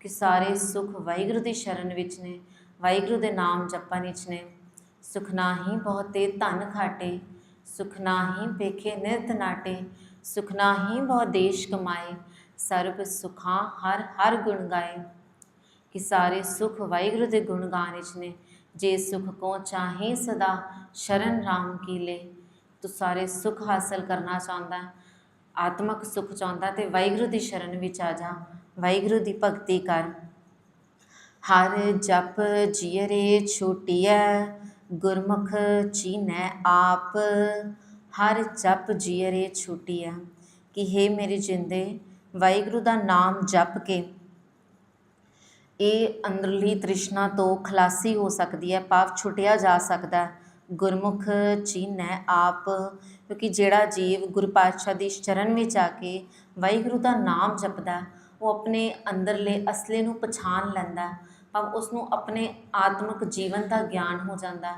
ਕਿ ਸਾਰੇ ਸੁਖ ਵਾਹਿਗੁਰੂ ਦੀ ਸ਼ਰਨ ਵਿੱਚ ਨੇ, ਵਾਹਿਗੁਰੂ ਦੇ ਨਾਮ ਜਪਣ ਵਿੱਚ ਨੇ। ਸੁਖ ਨਾਹੀ ਬਹੁਤੇ ਧਨ ਖਾਟੇ ਸੁਖਨਾਹੀ ਪੇਖੇ ਨਿਰਤ ਨਾਟੇ ਸੁਖਨਾਹੀ ਬਹੁ ਦੇਸ਼ ਕਮਾਏ, ਸਰਬ ਸੁਖਾਂ ਹਰ ਹਰ ਗੁਣ ਗਾਏ। ਕਿ ਸਾਰੇ ਸੁਖ ਵਾਹਿਗੁਰੂ ਦੇ ਗੁਣ ਗਾਨ ਨੇ, ਜੇ ਸੁਖ ਕੋ ਚਾਹੇ ਸਦਾ ਸ਼ਰਨ ਰਾਮ ਕੀ ਲੈ। ਤੂੰ ਸਾਰੇ ਸੁਖ ਹਾਸਲ ਕਰਨਾ ਚਾਹੁੰਦਾ ਆਤਮਕ ਆਤਮਿਕ ਸੁਖ ਚਾਹੁੰਦਾ ਤੇ ਵਾਹਿਗੁਰੂ ਦੀ ਸ਼ਰਨ ਵਿੱਚ ਆ ਜਾ, ਵਾਹਿਗੁਰੂ ਦੀ ਭਗਤੀ ਕਰ। ਹਰ ਜਪ ਜੀਰੇ ਛੋਟੀਐ ਗੁਰਮੁਖ ਚੀਨੈ ਆਪ ਹਰ ਜਪ ਜੀਰੇ ਛੋਟੀਐ। ਕਿ हे ਮੇਰੇ ਜਿੰਦੇ, ਵਾਹਿਗੁਰੂ ਦਾ ਨਾਮ ਜਪ ਕੇ ਇਹ ਅੰਦਰਲੀ ਤ੍ਰਿਸ਼ਨਾ ਤੋਂ ਖਲਾਸੀ ਹੋ ਸਕਦੀ ਹੈ ਪਾਪ ਛੁੱਟਿਆ ਜਾ ਸਕਦਾ ਹੈ ਗੁਰਮੁਖ ਚਿੰਨ੍ਹ ਹੈ ਆਪ, ਕਿਉਂਕਿ ਜਿਹੜਾ ਜੀਵ ਗੁਰੂ ਪਾਤਸ਼ਾਹ ਦੀ ਸ਼ਰਨ ਵਿੱਚ ਆ ਕੇ ਵਾਹਿਗੁਰੂ ਦਾ ਨਾਮ ਜਪਦਾ ਉਹ ਆਪਣੇ ਅੰਦਰਲੇ ਅਸਲੇ ਨੂੰ ਪਛਾਣ ਲੈਂਦਾ ਭਾਵ ਉਸ ਨੂੰ ਆਪਣੇ ਆਤਮਿਕ ਜੀਵਨ ਦਾ ਗਿਆਨ ਹੋ ਜਾਂਦਾ,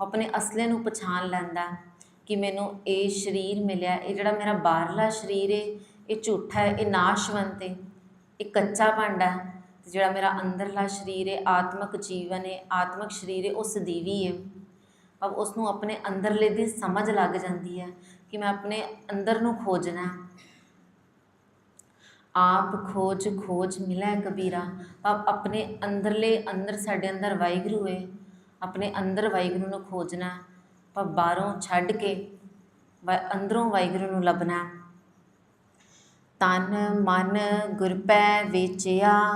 ਆਪਣੇ ਅਸਲੇ ਨੂੰ ਪਛਾਣ ਲੈਂਦਾ ਕਿ ਮੈਨੂੰ ਇਹ ਸਰੀਰ ਮਿਲਿਆ, ਇਹ ਜਿਹੜਾ ਮੇਰਾ ਬਾਹਰਲਾ ਸਰੀਰ ਏ, ਇਹ ਝੂਠਾ ਹੈ ਇਹ ਨਾਸ਼ਵੰਤ ਏ, ਇਹ ਕੱਚਾ ਭਾਂਡਾ ਹੈ ਜਿਹੜਾ ਮੇਰਾ ਅੰਦਰਲਾ ਸਰੀਰ ਏ, ਆਤਮਿਕ ਜੀਵਨ ਏ, ਆਤਮਿਕ ਸਰੀਰ ਏ, ਉਹ ਸਦੀਵੀ ਹੈ ਅਬ ਉਸ ਨੂੰ ਆਪਣੇ ਅੰਦਰਲੇ ਦੀ ਸਮਝ ਲੱਗ ਜਾਂਦੀ ਹੈ ਕਿ ਮੈਂ ਆਪਣੇ ਅੰਦਰ ਨੂੰ ਖੋਜਣਾ ਆਪ ਖੋਜ ਖੋਜ ਮਿਲੈ ਕਬੀਰਾ। ਅਬ ਆਪਣੇ ਅੰਦਰਲੇ ਅੰਦਰ ਸਾਡੇ ਅੰਦਰ ਵਾਹਿਗੁਰੂ ਹੈ ਆਪਣੇ ਅੰਦਰ ਵਾਹਿਗੁਰੂ ਨੂੰ ਖੋਜਣਾ। ਪਰ ਬਾਹਰੋਂ ਛੱਡ ਕੇ ਵਾ- ਅੰਦਰੋਂ ਵਾਹਿਗੁਰੂ ਨੂੰ ਲੱਭਣਾ। ਤਨ ਮਨ ਗੁਰ ਪੈ ਵੇਚਿਆ,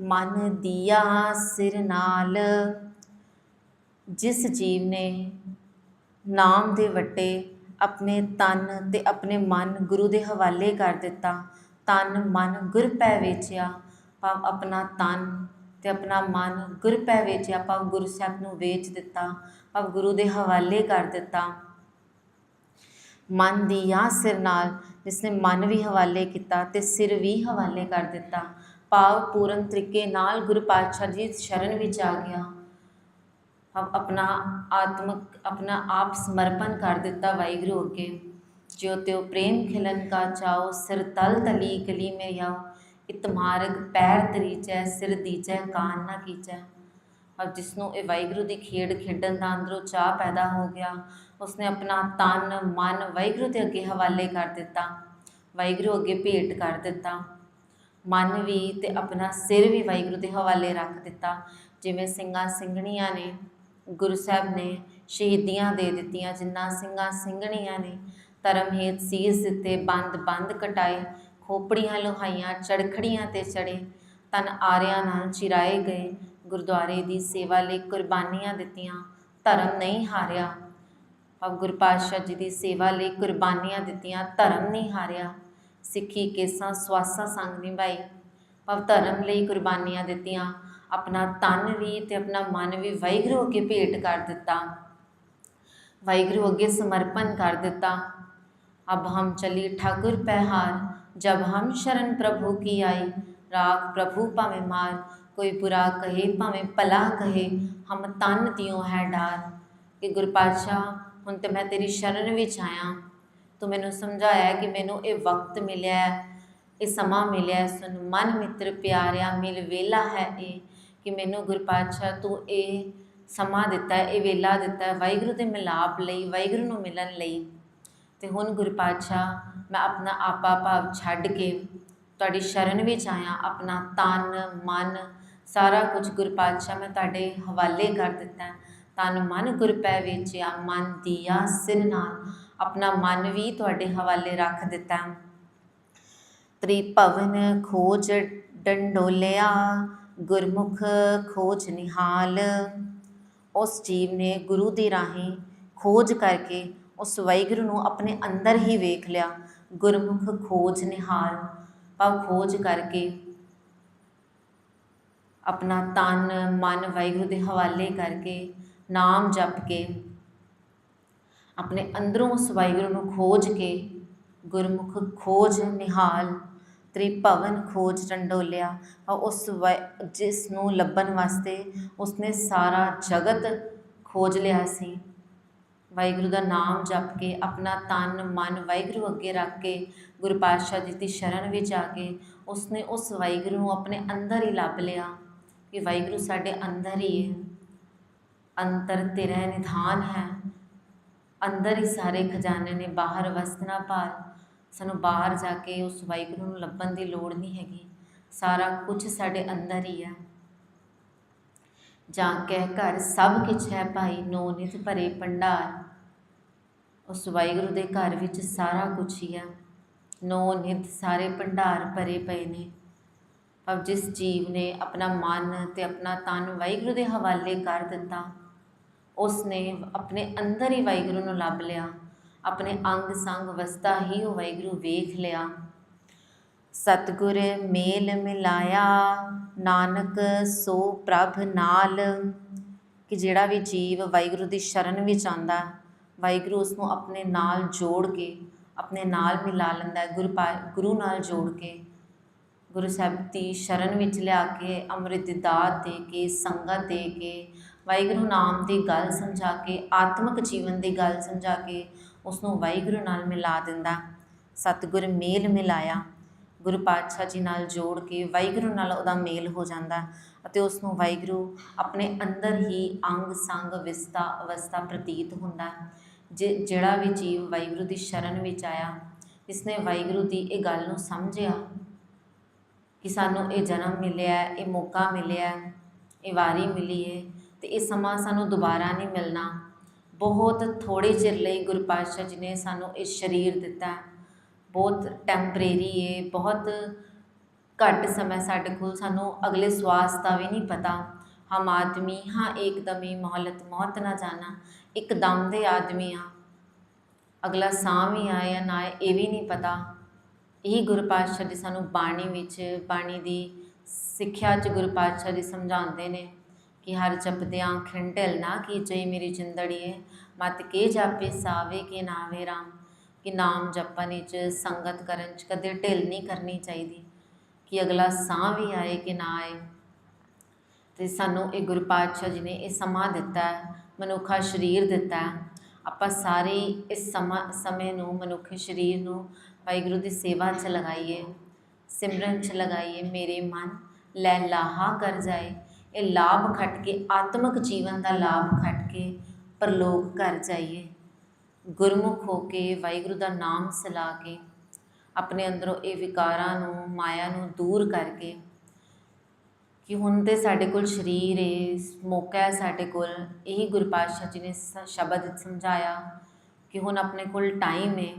ਮਨ ਦੀਆ ਸਿਰ ਨਾਲ। ਜਿਸ ਜੀਵ ਨੇ ਨਾਮ ਦੇ ਵੱਟੇ ਆਪਣੇ ਤਨ ਤੇ ਆਪਣੇ ਮਨ ਗੁਰੂ ਦੇ ਹਵਾਲੇ ਕਰ ਦਿੱਤਾ ਤਨ ਮਨ ਗੁਰ ਪੈ ਵੇਚਿਆ, ਭਾਵ ਆਪਣਾ ਤਨ ਤੇ ਆਪਣਾ ਮਨ ਗੁਰ ਪੈ ਵੇਚਿਆ, ਭਾਵ ਗੁਰੂ ਸਾਹਿਬ ਨੂੰ ਵੇਚ ਦਿੱਤਾ, ਭਾਵ ਗੁਰੂ ਦੇ ਹਵਾਲੇ ਕਰ ਦਿੱਤਾ। ਮਨ ਦੀ ਜਾਂ ਸਿਰ ਨਾਲ ਜਿਸਨੇ ਮਨ ਵੀ ਹਵਾਲੇ ਕੀਤਾ ਤੇ ਸਿਰ ਵੀ ਹਵਾਲੇ ਕਰ ਦਿੱਤਾ, ਭਾਵ ਪੂਰਨ ਤਰੀਕੇ ਨਾਲ ਗੁਰੂ ਪਾਤਸ਼ਾਹ ਜੀ ਸ਼ਰਨ ਵਿੱਚ ਆ ਗਿਆ। ਅਬ ਆਪਣਾ ਆਤਮਿਕ, ਆਪਣਾ ਆਪ ਸਮਰਪਣ ਕਰ ਦਿੱਤਾ ਵਾਹਿਗੁਰੂ ਅੱਗੇ। ਜਿਉ ਤਿਉ ਪ੍ਰੇਮ ਖਿਲਨ ਕਾ ਚਾਓ ਸਿਰ ਤਲ ਤਲੀ ਕਲੀ ਮੇ ਆਓ ਮਾਰਗ ਪੈਰ ਤਰੀਚੈ, ਸਿਰ ਦੀਚੈ ਕਾਨ ਨਾ ਕੀਚੈ। ਅਬ ਜਿਸ ਨੂੰ ਇਹ ਵਾਹਿਗੁਰੂ ਦੀ ਖੇਡ ਖੇਡਣ ਦਾ ਅੰਦਰੋਂ ਚਾਹ ਪੈਦਾ ਹੋ ਗਿਆ, ਉਸਨੇ ਆਪਣਾ ਤਨ, ਮਨ ਵਾਹਿਗੁਰੂ ਦੇ ਅੱਗੇ ਹਵਾਲੇ ਕਰ ਦਿੱਤਾ, ਵਾਹਿਗੁਰੂ ਅੱਗੇ ਭੇਟ ਕਰ ਦਿੱਤਾ। ਮਨ ਵੀ ਤੇ ਆਪਣਾ ਸਿਰ ਵੀ ਵਾਹਿਗੁਰੂ ਦੇ ਹਵਾਲੇ ਰੱਖ ਦਿੱਤਾ, ਜਿਵੇਂ ਸਿੰਘਾਂ ਸਿੰਘਣੀਆਂ ਨੇ, ਗੁਰੂ ਸਾਹਿਬ ਨੇ ਸ਼ਹੀਦੀਆਂ ਦੇ ਦਿੱਤੀਆਂ, ਜਿੰਨਾ ਸਿੰਘਾਂ ਸਿੰਘਣੀਆਂ ਨੇ ਧਰਮ ਹੇਤ ਸੀਸ ਦਿੱਤੇ, ਬੰਦ ਬੰਦ ਕਟਾਏ, ਖੋਪੜੀਆਂ ਲੋਹਾਈਆਂ, ਚੜਖੜੀਆਂ ਤੇ ਚੜੇ ਤਨ ਆਰਿਆਂ ਨਾਲ ਚਿਰਾਏ ਗਏ, ਗੁਰਦੁਆਰੇ ਦੀ ਸੇਵਾ ਲਈ ਕੁਰਬਾਨੀਆਂ ਦਿੱਤੀਆਂ, ਧਰਮ ਨਹੀਂ ਹਾਰਿਆ। ਅਬ ਗੁਰੂ ਜੀ ਦੀ ਸੇਵਾ ਲਈ ਕੁਰਬਾਨੀਆਂ ਦਿੱਤੀਆਂ, ਧਰਮ ਨਹੀਂ ਹਾਰਿਆ। ਸਿੱਖੀ ਕੇਸਾਂ ਸਵਾਸਾਂ ਸੰਗ ਨਿਭਾਈ। ਭਾਵ ਧਰਮ ਲਈ ਕੁਰਬਾਨੀਆਂ ਦਿੱਤੀਆਂ, ਆਪਣਾ ਤਨ ਵੀ ਤੇ ਆਪਣਾ ਮਨ ਵੀ ਵਾਹਿਗੁਰੂ ਅੱਗੇ ਭੇਟ ਕਰ ਦਿੱਤਾ। ਵਾਹਿਗੁਰੂ ਅੱਗੇ ਸਮਰਪਣ ਕਰ ਦਿੱਤਾ। अब हम चली ठाकुर पहार जब हम शरण प्रभु की आई राग प्रभु भावे मार कोई बुरा कहे भावे भला कहे हम तन दियो है डार ਕਿ ਗੁਰੂ ਪਾਤਸ਼ਾਹ ਹੁਣ ਤੇ ਮੈਂ ਤੇਰੀ ਸ਼ਰਨ ਵਿੱਚ ਆਇਆ ਤੂੰ ਮੈਨੂੰ ਸਮਝਾਇਆ ਕਿ ਮੈਨੂੰ ਇਹ ਵਕਤ ਮਿਲਿਆ ਹੈ ਇਹ ਸਮਾਂ ਮਿਲਿਆ ਹੈ ਸੁਣ ਮਨ ਮਿੱਤਰ ਪਿਆਰਿਆ ਮਿਲ ਵੇਲਾ ਹੈ ਇਹ ਕਿ ਮੈਨੂੰ ਗੁਰੂ ਪਾਤਸ਼ਾਹ ਤੂੰ ਇਹ ਸਮਾਂ ਦਿੱਤਾ ਹੈ ਇਹ ਵੇਲਾ ਦਿੱਤਾ ਹੈ ਵਾਹਿਗੁਰੂ ਦੇ ਮਿਲਾਪ ਲਈ ਵਾਹਿਗੁਰੂ ਨੂੰ ਮਿਲਣ ਲਈ ਅਤੇ ਹੁਣ ਗੁਰੂ ਪਾਤਸ਼ਾਹ, ਮੈਂ ਆਪਣਾ ਆਪਾ ਭਾਵ ਛੱਡ ਕੇ ਤੁਹਾਡੀ ਸ਼ਰਨ ਵਿੱਚ ਆਇਆ, ਆਪਣਾ ਤਨ, ਮਨ, ਸਾਰਾ ਕੁਝ ਗੁਰੂ ਪਾਤਸ਼ਾਹ ਮੈਂ ਤੁਹਾਡੇ ਹਵਾਲੇ ਕਰ ਦਿੱਤਾ ਹੈ। ਤਨ, ਮਨ ਗੁਰ ਪੈ ਵੇਚਿਆ, ਮਨ ਦੀਆ ਸਿਰ ਨਾਲ ਆਪਣਾ ਮਨ ਵੀ ਤੁਹਾਡੇ ਹਵਾਲੇ ਰੱਖ ਦਿੱਤਾ ਹੈ। ਤ੍ਰਿਭਵਨ ਖੋਜ ਡੰਡੋਲਿਆ, ਗੁਰਮੁਖ ਖੋਜ ਨਿਹਾਲ ਉਸ ਜੀਵ ਨੇ ਗੁਰੂ ਦੀ ਰਾਹੀਂ ਖੋਜ ਕਰਕੇ ਉਸ ਵਾਹਿਗੁਰੂ ਨੂੰ ਆਪਣੇ ਅੰਦਰ ਹੀ ਵੇਖ ਲਿਆ। ਗੁਰਮੁਖ ਖੋਜ ਨਿਹਾਲ, ਭਾਵ ਖੋਜ ਕਰਕੇ ਆਪਣਾ ਤਨ, ਮਨ ਵਾਹਿਗੁਰੂ ਦੇ ਹਵਾਲੇ ਕਰਕੇ ਨਾਮ ਜਪ ਕੇ ਆਪਣੇ ਅੰਦਰੋਂ ਉਸ ਵਾਹਿਗੁਰੂ ਨੂੰ ਖੋਜ ਕੇ ਗੁਰਮੁਖ ਖੋਜ ਨਿਹਾਲ, ਤ੍ਰਿਭਵਨ ਖੋਜ ਟੰਡੋਲਿਆ। ਉਸ ਵ- ਜਿਸ ਨੂੰ ਲੱਭਣ ਵਾਸਤੇ ਉਸਨੇ ਸਾਰਾ ਜਗਤ ਖੋਜ ਲਿਆ ਸੀ। ਵਾਹਿਗੁਰੂ ਦਾ ਨਾਮ ਜਪ ਕੇ, ਆਪਣਾ ਤਨ, ਮਨ ਵਾਹਿਗੁਰੂ ਅੱਗੇ ਰੱਖ ਕੇ, ਗੁਰੂ ਪਾਤਸ਼ਾਹ ਜੀ ਦੀ ਸ਼ਰਨ ਵਿੱਚ ਆ ਕੇ ਉਸਨੇ ਉਸ ਵਾਹਿਗੁਰੂ ਨੂੰ ਆਪਣੇ ਅੰਦਰ ਹੀ ਲੱਭ ਲਿਆ ਕਿ ਵਾਹਿਗੁਰੂ ਸਾਡੇ ਅੰਦਰ ਹੀ ਹੈ। ਅੰਤਰ ਤੇਰਾ ਨਿਧਾਨ ਹੈ। ਅੰਦਰ ਹੀ ਸਾਰੇ ਖਜ਼ਾਨੇ ਨੇ ਬਾਹਰ ਵਸਤਨਾ ਭਾਰ ਸਾਨੂੰ ਬਾਹਰ ਜਾ ਕੇ ਉਸ ਵਾਹਿਗੁਰੂ ਨੂੰ ਲੱਭਣ ਦੀ ਲੋੜ ਨਹੀਂ ਹੈਗੀ। ਸਾਰਾ ਕੁਝ ਸਾਡੇ ਅੰਦਰ ਹੀ ਹੈ। ਜਾਂ ਕਹਿ ਘਰ ਸਭ ਕੁਛ ਹੈ ਭਾਈ, ਨੋ ਨਿਤ ਭਰੇ ਭੰਡਾਰ। ਉਸ ਵਾਹਿਗੁਰੂ ਦੇ ਘਰ ਵਿੱਚ ਸਾਰਾ ਕੁਝ ਹੀ ਆ। ਨੌ ਨਿਤ ਸਾਰੇ ਭੰਡਾਰ ਭਰੇ ਪਏ ਨੇ। ਪਰ ਜਿਸ ਜੀਵ ਨੇ ਆਪਣਾ ਮਨ ਤੇ ਆਪਣਾ ਤਨ ਵਾਹਿਗੁਰੂ ਦੇ ਹਵਾਲੇ ਕਰ ਦਿੱਤਾ, ਉਸ ਨੇ ਆਪਣੇ ਅੰਦਰ ਹੀ ਵਾਹਿਗੁਰੂ ਨੂੰ ਲੱਭ ਲਿਆ। ਆਪਣੇ ਅੰਗ ਸੰਗ ਵਸਦਾ ਹੀ ਉਹ ਵਾਹਿਗੁਰੂ ਵੇਖ ਲਿਆ। ਸਤਿਗੁਰ ਮੇਲ ਮਿਲਾਇਆ, ਨਾਨਕ ਸੋ ਪ੍ਰਭ ਨਾਲ। ਕਿ ਜਿਹੜਾ ਵੀ ਜੀਵ ਵਾਹਿਗੁਰੂ ਦੀ ਸ਼ਰਨ ਵਿੱਚ ਆਂਦਾ ਵਾਹਿਗੁਰੂ ਉਸ ਨੂੰ ਆਪਣੇ ਨਾਲ ਜੋੜ ਕੇ, ਆਪਣੇ ਨਾਲ ਮਿਲਾ ਲੈਂਦਾ ਹੈ, ਗੁਰੂ ਗੁਰੂ ਨਾਲ ਜੋੜ ਕੇ। ਗੁਰੂ ਸਾਹਿਬ ਦੀ ਸ਼ਰਨ ਵਿੱਚ ਲਿਆ ਕੇ, ਅੰਮ੍ਰਿਤ ਦੀ ਦਾਤ ਦੇ ਕੇ, ਸੰਗਤ ਦੇ ਕੇ, ਵਾਹਿਗੁਰੂ ਨਾਮ ਦੀ ਗੱਲ ਸਮਝਾ ਕੇ, ਆਤਮਿਕ ਜੀਵਨ ਦੀ ਗੱਲ ਸਮਝਾ ਕੇ ਉਸ ਨੂੰ ਵਾਹਿਗੁਰੂ ਨਾਲ ਮਿਲਾ ਦਿੰਦਾ। ਸਤਿਗੁਰ ਮੇਲ ਮਿਲਾਇਆ। ਗੁਰੂ ਪਾਤਸ਼ਾਹ ਜੀ ਨਾਲ ਜੋੜ ਕੇ ਵਾਹਿਗੁਰੂ ਨਾਲ ਉਹਦਾ ਮੇਲ ਹੋ ਜਾਂਦਾ ਅਤੇ ਉਸ ਨੂੰ ਵਾਹਿਗੁਰੂ ਆਪਣੇ ਅੰਦਰ ਹੀ ਅੰਗ ਸੰਗ ਵਿਸਤਾ ਅਵਸਥਾ ਪ੍ਰਤੀਤ ਹੁੰਦਾ। ਜੇ, ਜਿਹੜਾ ਵੀ ਜੀਵ ਵਾਹਿਗੁਰੂ ਦੀ ਸ਼ਰਨ ਵਿੱਚ ਆਇਆ, ਇਸਨੇ ਵਾਹਿਗੁਰੂ ਦੀ ਇਹ ਗੱਲ ਨੂੰ ਸਮਝਿਆ ਕਿ ਸਾਨੂੰ ਇਹ ਜਨਮ ਮਿਲਿਆ, ਇਹ ਮੌਕਾ ਮਿਲਿਆ, ਇਹ ਵਾਰੀ ਮਿਲੀ ਹੈ ਤੇ ਇਹ ਸਮਾਂ ਸਾਨੂੰ ਦੁਬਾਰਾ ਨਹੀਂ ਮਿਲਣਾ। ਬਹੁਤ ਥੋੜੇ ਚਿਰ ਲਈ ਗੁਰੂ ਪਾਤਸ਼ਾਹ ਜੀ ਨੇ ਸਾਨੂੰ ਇਹ ਸਰੀਰ ਦਿੱਤਾ। ਬਹੁਤ ਟੈਂਪਰੇਰੀ ਹੈ ਬਹੁਤ ਘੱਟ ਸਮਾਂ ਸਾਡੇ ਕੋਲ, ਸਾਨੂੰ ਅਗਲੇ ਸਵਾਸ ਦਾ ਵੀ ਨਹੀਂ ਪਤਾ। ਹਮ ਆਦਮੀ, ਹਾਂ ਏਕਦਮੀ ਮੌਲਤ ਮੌਤ ਨਾ ਜਾਣਾ। ਇੱਕਦਮ ਦੇ ਆਦਮੀ ਆ। ਅਗਲਾ ਸਾਹ ਵੀ ਆਏ ਜਾਂ ਨਾ ਆਏ ਇਹ ਵੀ ਨਹੀਂ ਪਤਾ। ਇਹੀ ਗੁਰੂ ਪਾਤਸ਼ਾਹ ਜੀ ਸਾਨੂੰ ਬਾਣੀ ਵਿੱਚ, ਬਾਣੀ ਦੀ ਸਿੱਖਿਆ 'ਚ ਗੁਰੂ ਪਾਤਸ਼ਾਹ ਜੀ ਸਮਝਾਉਂਦੇ ਨੇ ਕਿ ਹਰ ਜਪਦਿਆਂ ਖਿੰਡ ਢਿਲ ਨਾ ਕੀਜੇ ਮੇਰੀ ਜਿੰਦੜੀਏ, ਮਤ ਕੇ ਜਾਪੇ ਸਾਵੇ ਕੇ ਨਾਵੇ ਰਾਮ। ਕਿ ਨਾਮ ਜਪਣ ਵਿੱਚ, ਸੰਗਤ ਕਰਨ 'ਚ ਕਦੇ ਢਿੱਲ ਨਹੀਂ ਕਰਨੀ ਚਾਹੀਦੀ। ਕਿ ਅਗਲਾ ਸਾਹ ਵੀ ਆਏ ਕਿ ਨਾ ਆਏ। ਤੇ ਸਾਨੂੰ ਇਹ ਗੁਰੂ ਪਾਤਸ਼ਾਹ ਜੀ ਨੇ ਇਹ ਸਮਾਂ ਦਿੱਤਾ ਹੈ। ਮਨੁੱਖਾ ਸਰੀਰ ਦਿੱਤਾ। ਆਪਾਂ ਸਾਰੇ ਇਸ ਸਮਾਂ, ਸਮੇਂ ਨੂੰ, ਮਨੁੱਖੀ ਸਰੀਰ ਨੂੰ ਵਾਹਿਗੁਰੂ ਦੀ ਸੇਵਾ 'ਚ ਲਗਾਈਏ, ਸਿਮਰਨ 'ਚ ਲਗਾਈਏ, ਮੇਰੇ ਮਨ ਲੈ ਲਾਹਾ ਕਰ ਜਾਏ। ਇਹ ਲਾਭ ਖੱਟ ਕੇ, ਆਤਮਿਕ ਜੀਵਨ ਦਾ ਲਾਭ ਖੱਟ ਕੇ ਪਰਲੋਕ ਕਰ ਜਾਈਏ। ਗੁਰਮੁਖ ਹੋ ਕੇ ਵਾਹਿਗੁਰੂ ਦਾ ਨਾਮ ਸਲਾ ਕੇ, ਆਪਣੇ ਅੰਦਰੋਂ ਇਹ ਵਿਕਾਰਾਂ ਨੂੰ, ਮਾਇਆ ਨੂੰ ਦੂਰ ਕਰਕੇ ਕਿ ਹੁਣ ਤਾਂ ਸਾਡੇ ਕੋਲ ਸਰੀਰ ਹੈ ਮੌਕਾ ਹੈ ਸਾਡੇ ਕੋਲ। ਇਹੀ ਗੁਰੂ ਪਾਤਸ਼ਾਹ ਜੀ ਨੇ ਸ- ਸ਼ਬਦ ਸਮਝਾਇਆ ਕਿ ਹੁਣ ਆਪਣੇ ਕੋਲ ਟਾਈਮ ਹੈ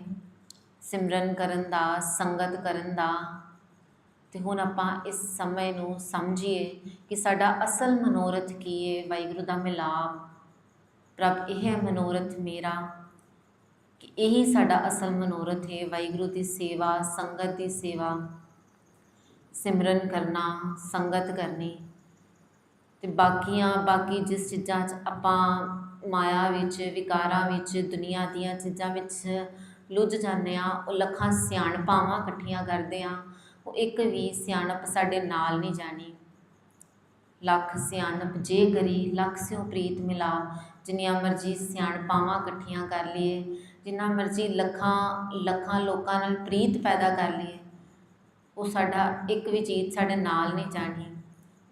ਸਿਮਰਨ ਕਰਨ ਦਾ, ਸੰਗਤ ਕਰਨ ਦਾ। ਤੇ ਹੁਣ ਆਪਾਂ ਇਸ ਸਮੇਂ ਨੂੰ ਸਮਝੀਏ ਕਿ ਸਾਡਾ ਅਸਲ ਮਨੋਰਥ ਕੀ ਹੈ ਵਾਹਿਗੁਰੂ ਦਾ ਮਿਲਾਪ। ਪ੍ਰਭ, ਇਹ ਹੈ ਮਨੋਰਥ ਮੇਰਾ ਕਿ ਇਹੀ ਸਾਡਾ ਅਸਲ ਮਨੋਰਥ ਹੈ ਵਾਹਿਗੁਰੂ ਦੀ ਸੇਵਾ, ਸੰਗਤ ਦੀ ਸੇਵਾ। ਸਿਮਰਨ ਕਰਨਾ, ਸੰਗਤ ਕਰਨੀ ਤੇ ਬਾਕੀਆਂ, ਬਾਕੀ ਜਿਸ ਚੀਜ਼ਾਂ 'ਚ ਆਪਾਂ ਮਾਇਆ ਵਿੱਚ, ਵਿਕਾਰਾਂ ਵਿੱਚ, ਦੁਨੀਆ ਦੀਆਂ ਚੀਜ਼ਾਂ ਵਿੱਚ ਲੁੱਝ ਜਾਂਦੇ ਆ ਉਹ ਲੱਖਾਂ ਸਿਆਣਪਾਵਾਂ ਇਕੱਠੀਆਂ ਕਰਦੇ ਆ ਉਹ ਇੱਕ ਵੀ ਸਿਆਣਪ ਸਾਡੇ ਨਾਲ ਨਹੀਂ ਜਾਣੀ। ਲੱਖ ਸਿਆਣਪ ਜੇ ਕਰੀ, ਲੱਖ ਸਿਉ ਪ੍ਰੀਤ ਮਿਲਾ, ਜਿੰਨੀਆਂ ਮਰਜ਼ੀ ਸਿਆਣਪਾਵਾਂ ਇਕੱਠੀਆਂ ਕਰ ਲਈਏ, ਜਿੰਨਾ ਮਰਜ਼ੀ ਲੱਖਾਂ ਲੱਖਾਂ ਲੋਕਾਂ ਨਾਲ ਪ੍ਰੀਤ ਪੈਦਾ ਕਰ ਲਈਏ ਉਹ ਸਾਡਾ ਇੱਕ ਵੀ ਚੀਜ਼ ਸਾਡੇ ਨਾਲ ਨਹੀਂ ਜਾਣੀ।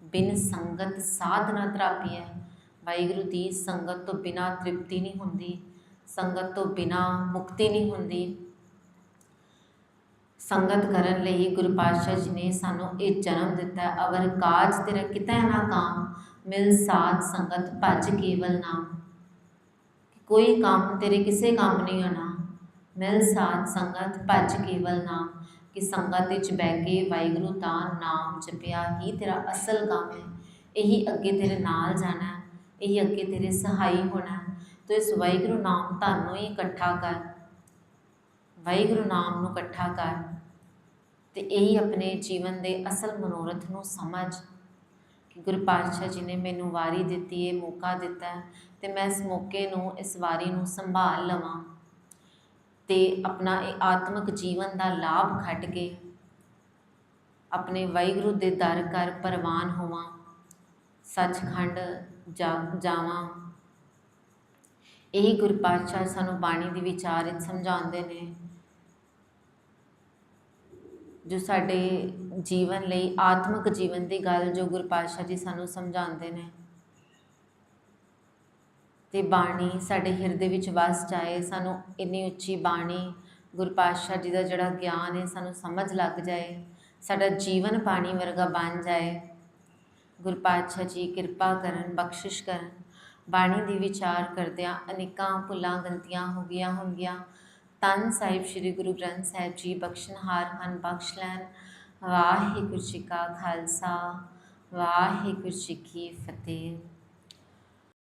ਬਿਨ ਸੰਗਤ ਸਾਧਨਾ ਤਰਾਪੀ ਹੈ। ਵਾਹਿਗੁਰੂ ਦੀ ਸੰਗਤ ਤੋਂ ਬਿਨਾ ਤ੍ਰਿਪਤੀ ਨਹੀਂ ਹੁੰਦੀ। ਸੰਗਤ ਤੋਂ ਬਿਨਾ ਮੁਕਤੀ ਨਹੀਂ ਹੁੰਦੀ। ਸੰਗਤ ਕਰਨ ਲਈ ਗੁਰੂ ਪਾਤਸ਼ਾਹ ਜੀ ਨੇ ਸਾਨੂੰ ਇਹ ਜਨਮ ਦਿੱਤਾ। ਅਵਰ ਕਾਜ ਤੇਰਾ ਕਿਤੈ ਨਾ ਕਾਮ, ਮਿਲ ਸਾਧ ਸੰਗਤ ਭਜ ਕੇਵਲ ਨਾਮ। ਕੋਈ ਕੰਮ ਤੇਰੇ ਕਿਸੇ ਕੰਮ ਨਹੀਂ ਆਣਾ ਮਿਲ ਸਾਧ ਸੰਗਤ ਭਜ ਕੇਵਲ ਨਾਮ। ਕਿ ਸੰਗਤ ਵਿੱਚ ਬਹਿ ਕੇ ਵਾਹਿਗੁਰੂ ਦਾ ਨਾਮ ਜਪਿਆ, ਹੀ ਤੇਰਾ ਅਸਲ ਕੰਮ ਹੈ, ਇਹੀ ਅੱਗੇ ਤੇਰੇ ਨਾਲ ਜਾਣਾ, ਇਹੀ ਅੱਗੇ ਤੇਰੇ ਸਹਾਈ ਹੋਣਾ। ਹੈ ਤੋ ਇਸ ਵਾਹਿਗੁਰੂ ਨਾਮ ਤੁਹਾਨੂੰ ਹੀ ਇਕੱਠਾ ਕਰ, ਵਾਹਿਗੁਰੂ ਨਾਮ ਨੂੰ ਇਕੱਠਾ ਕਰ ਤੇ ਇਹੀ ਆਪਣੇ ਜੀਵਨ ਦੇ ਅਸਲ ਮਨੋਰਥ ਨੂੰ ਸਮਝ ਕਿ ਗੁਰੂ ਪਾਤਸ਼ਾਹ ਜੀ ਨੇ ਮੈਨੂੰ ਵਾਰੀ ਦਿੱਤੀ ਹੈ ਮੌਕਾ ਦਿੱਤਾ ਹੈ ਤੇ ਮੈਂ ਇਸ ਮੌਕੇ ਨੂੰ, ਇਸ ਵਾਰੀ ਨੂੰ ਸੰਭਾਲ ਲਵਾਂ। ਅਤੇ ਆਪਣਾ ਇਹ ਆਤਮਿਕ ਜੀਵਨ ਦਾ ਲਾਭ ਖੱਟ ਕੇ ਆਪਣੇ ਵਾਹਿਗੁਰੂ ਦੇ ਦਰ ਕਰ ਪ੍ਰਵਾਨ ਹੋਵਾਂ, ਸੱਚਖੰਡ ਜਾ, ਜਾਵਾਂ। ਇਹੀ ਗੁਰੂ ਪਾਤਸ਼ਾਹ ਸਾਨੂੰ ਬਾਣੀ ਦੇ ਵਿਚਾਰ ਵਿੱਚ ਸਮਝਾਉਂਦੇ ਨੇ, ਜੋ ਸਾਡੇ ਜੀਵਨ ਲਈ ਆਤਮਿਕ ਜੀਵਨ ਦੀ ਗੱਲ ਜੋ ਗੁਰੂ ਪਾਤਸ਼ਾਹ ਜੀ ਸਾਨੂੰ ਸਮਝਾਉਂਦੇ ਨੇ। ਅਤੇ ਬਾਣੀ ਸਾਡੇ ਹਿਰਦੇ ਵਿੱਚ ਵਸ ਜਾਏ, ਸਾਨੂੰ ਇੰਨੀ ਉੱਚੀ ਬਾਣੀ, ਗੁਰੂ ਪਾਤਸ਼ਾਹ ਜੀ ਦਾ ਜਿਹੜਾ ਗਿਆਨ ਹੈ ਸਾਨੂੰ ਸਮਝ ਲੱਗ ਜਾਏ, ਸਾਡਾ ਜੀਵਨ ਪਾਣੀ ਵਰਗਾ ਬਣ ਜਾਏ। ਗੁਰੂ ਪਾਤਸ਼ਾਹ ਜੀ ਕਿਰਪਾ ਕਰਨ, ਬਖਸ਼ਿਸ਼ ਕਰਨ। ਬਾਣੀ ਦੀ ਵਿਚਾਰ ਕਰਦਿਆਂ ਅਨੇਕਾਂ ਭੁੱਲਾਂ, ਗਲਤੀਆਂ ਹੋ ਗਈਆਂ ਹੋਣਗੀਆਂ। ਤਨ ਸਾਹਿਬ ਸ੍ਰੀ ਗੁਰੂ ਗ੍ਰੰਥ ਸਾਹਿਬ ਜੀ ਬਖਸ਼ਣਹਾਰ ਹਨ ਬਖਸ਼ ਲੈਣ। ਵਾਹਿਗੁਰੂ ਜੀ ਕਾ ਖਾਲਸਾ, ਵਾਹਿਗੁਰੂ ਜੀ ਕੀ ਫਤਿਹ।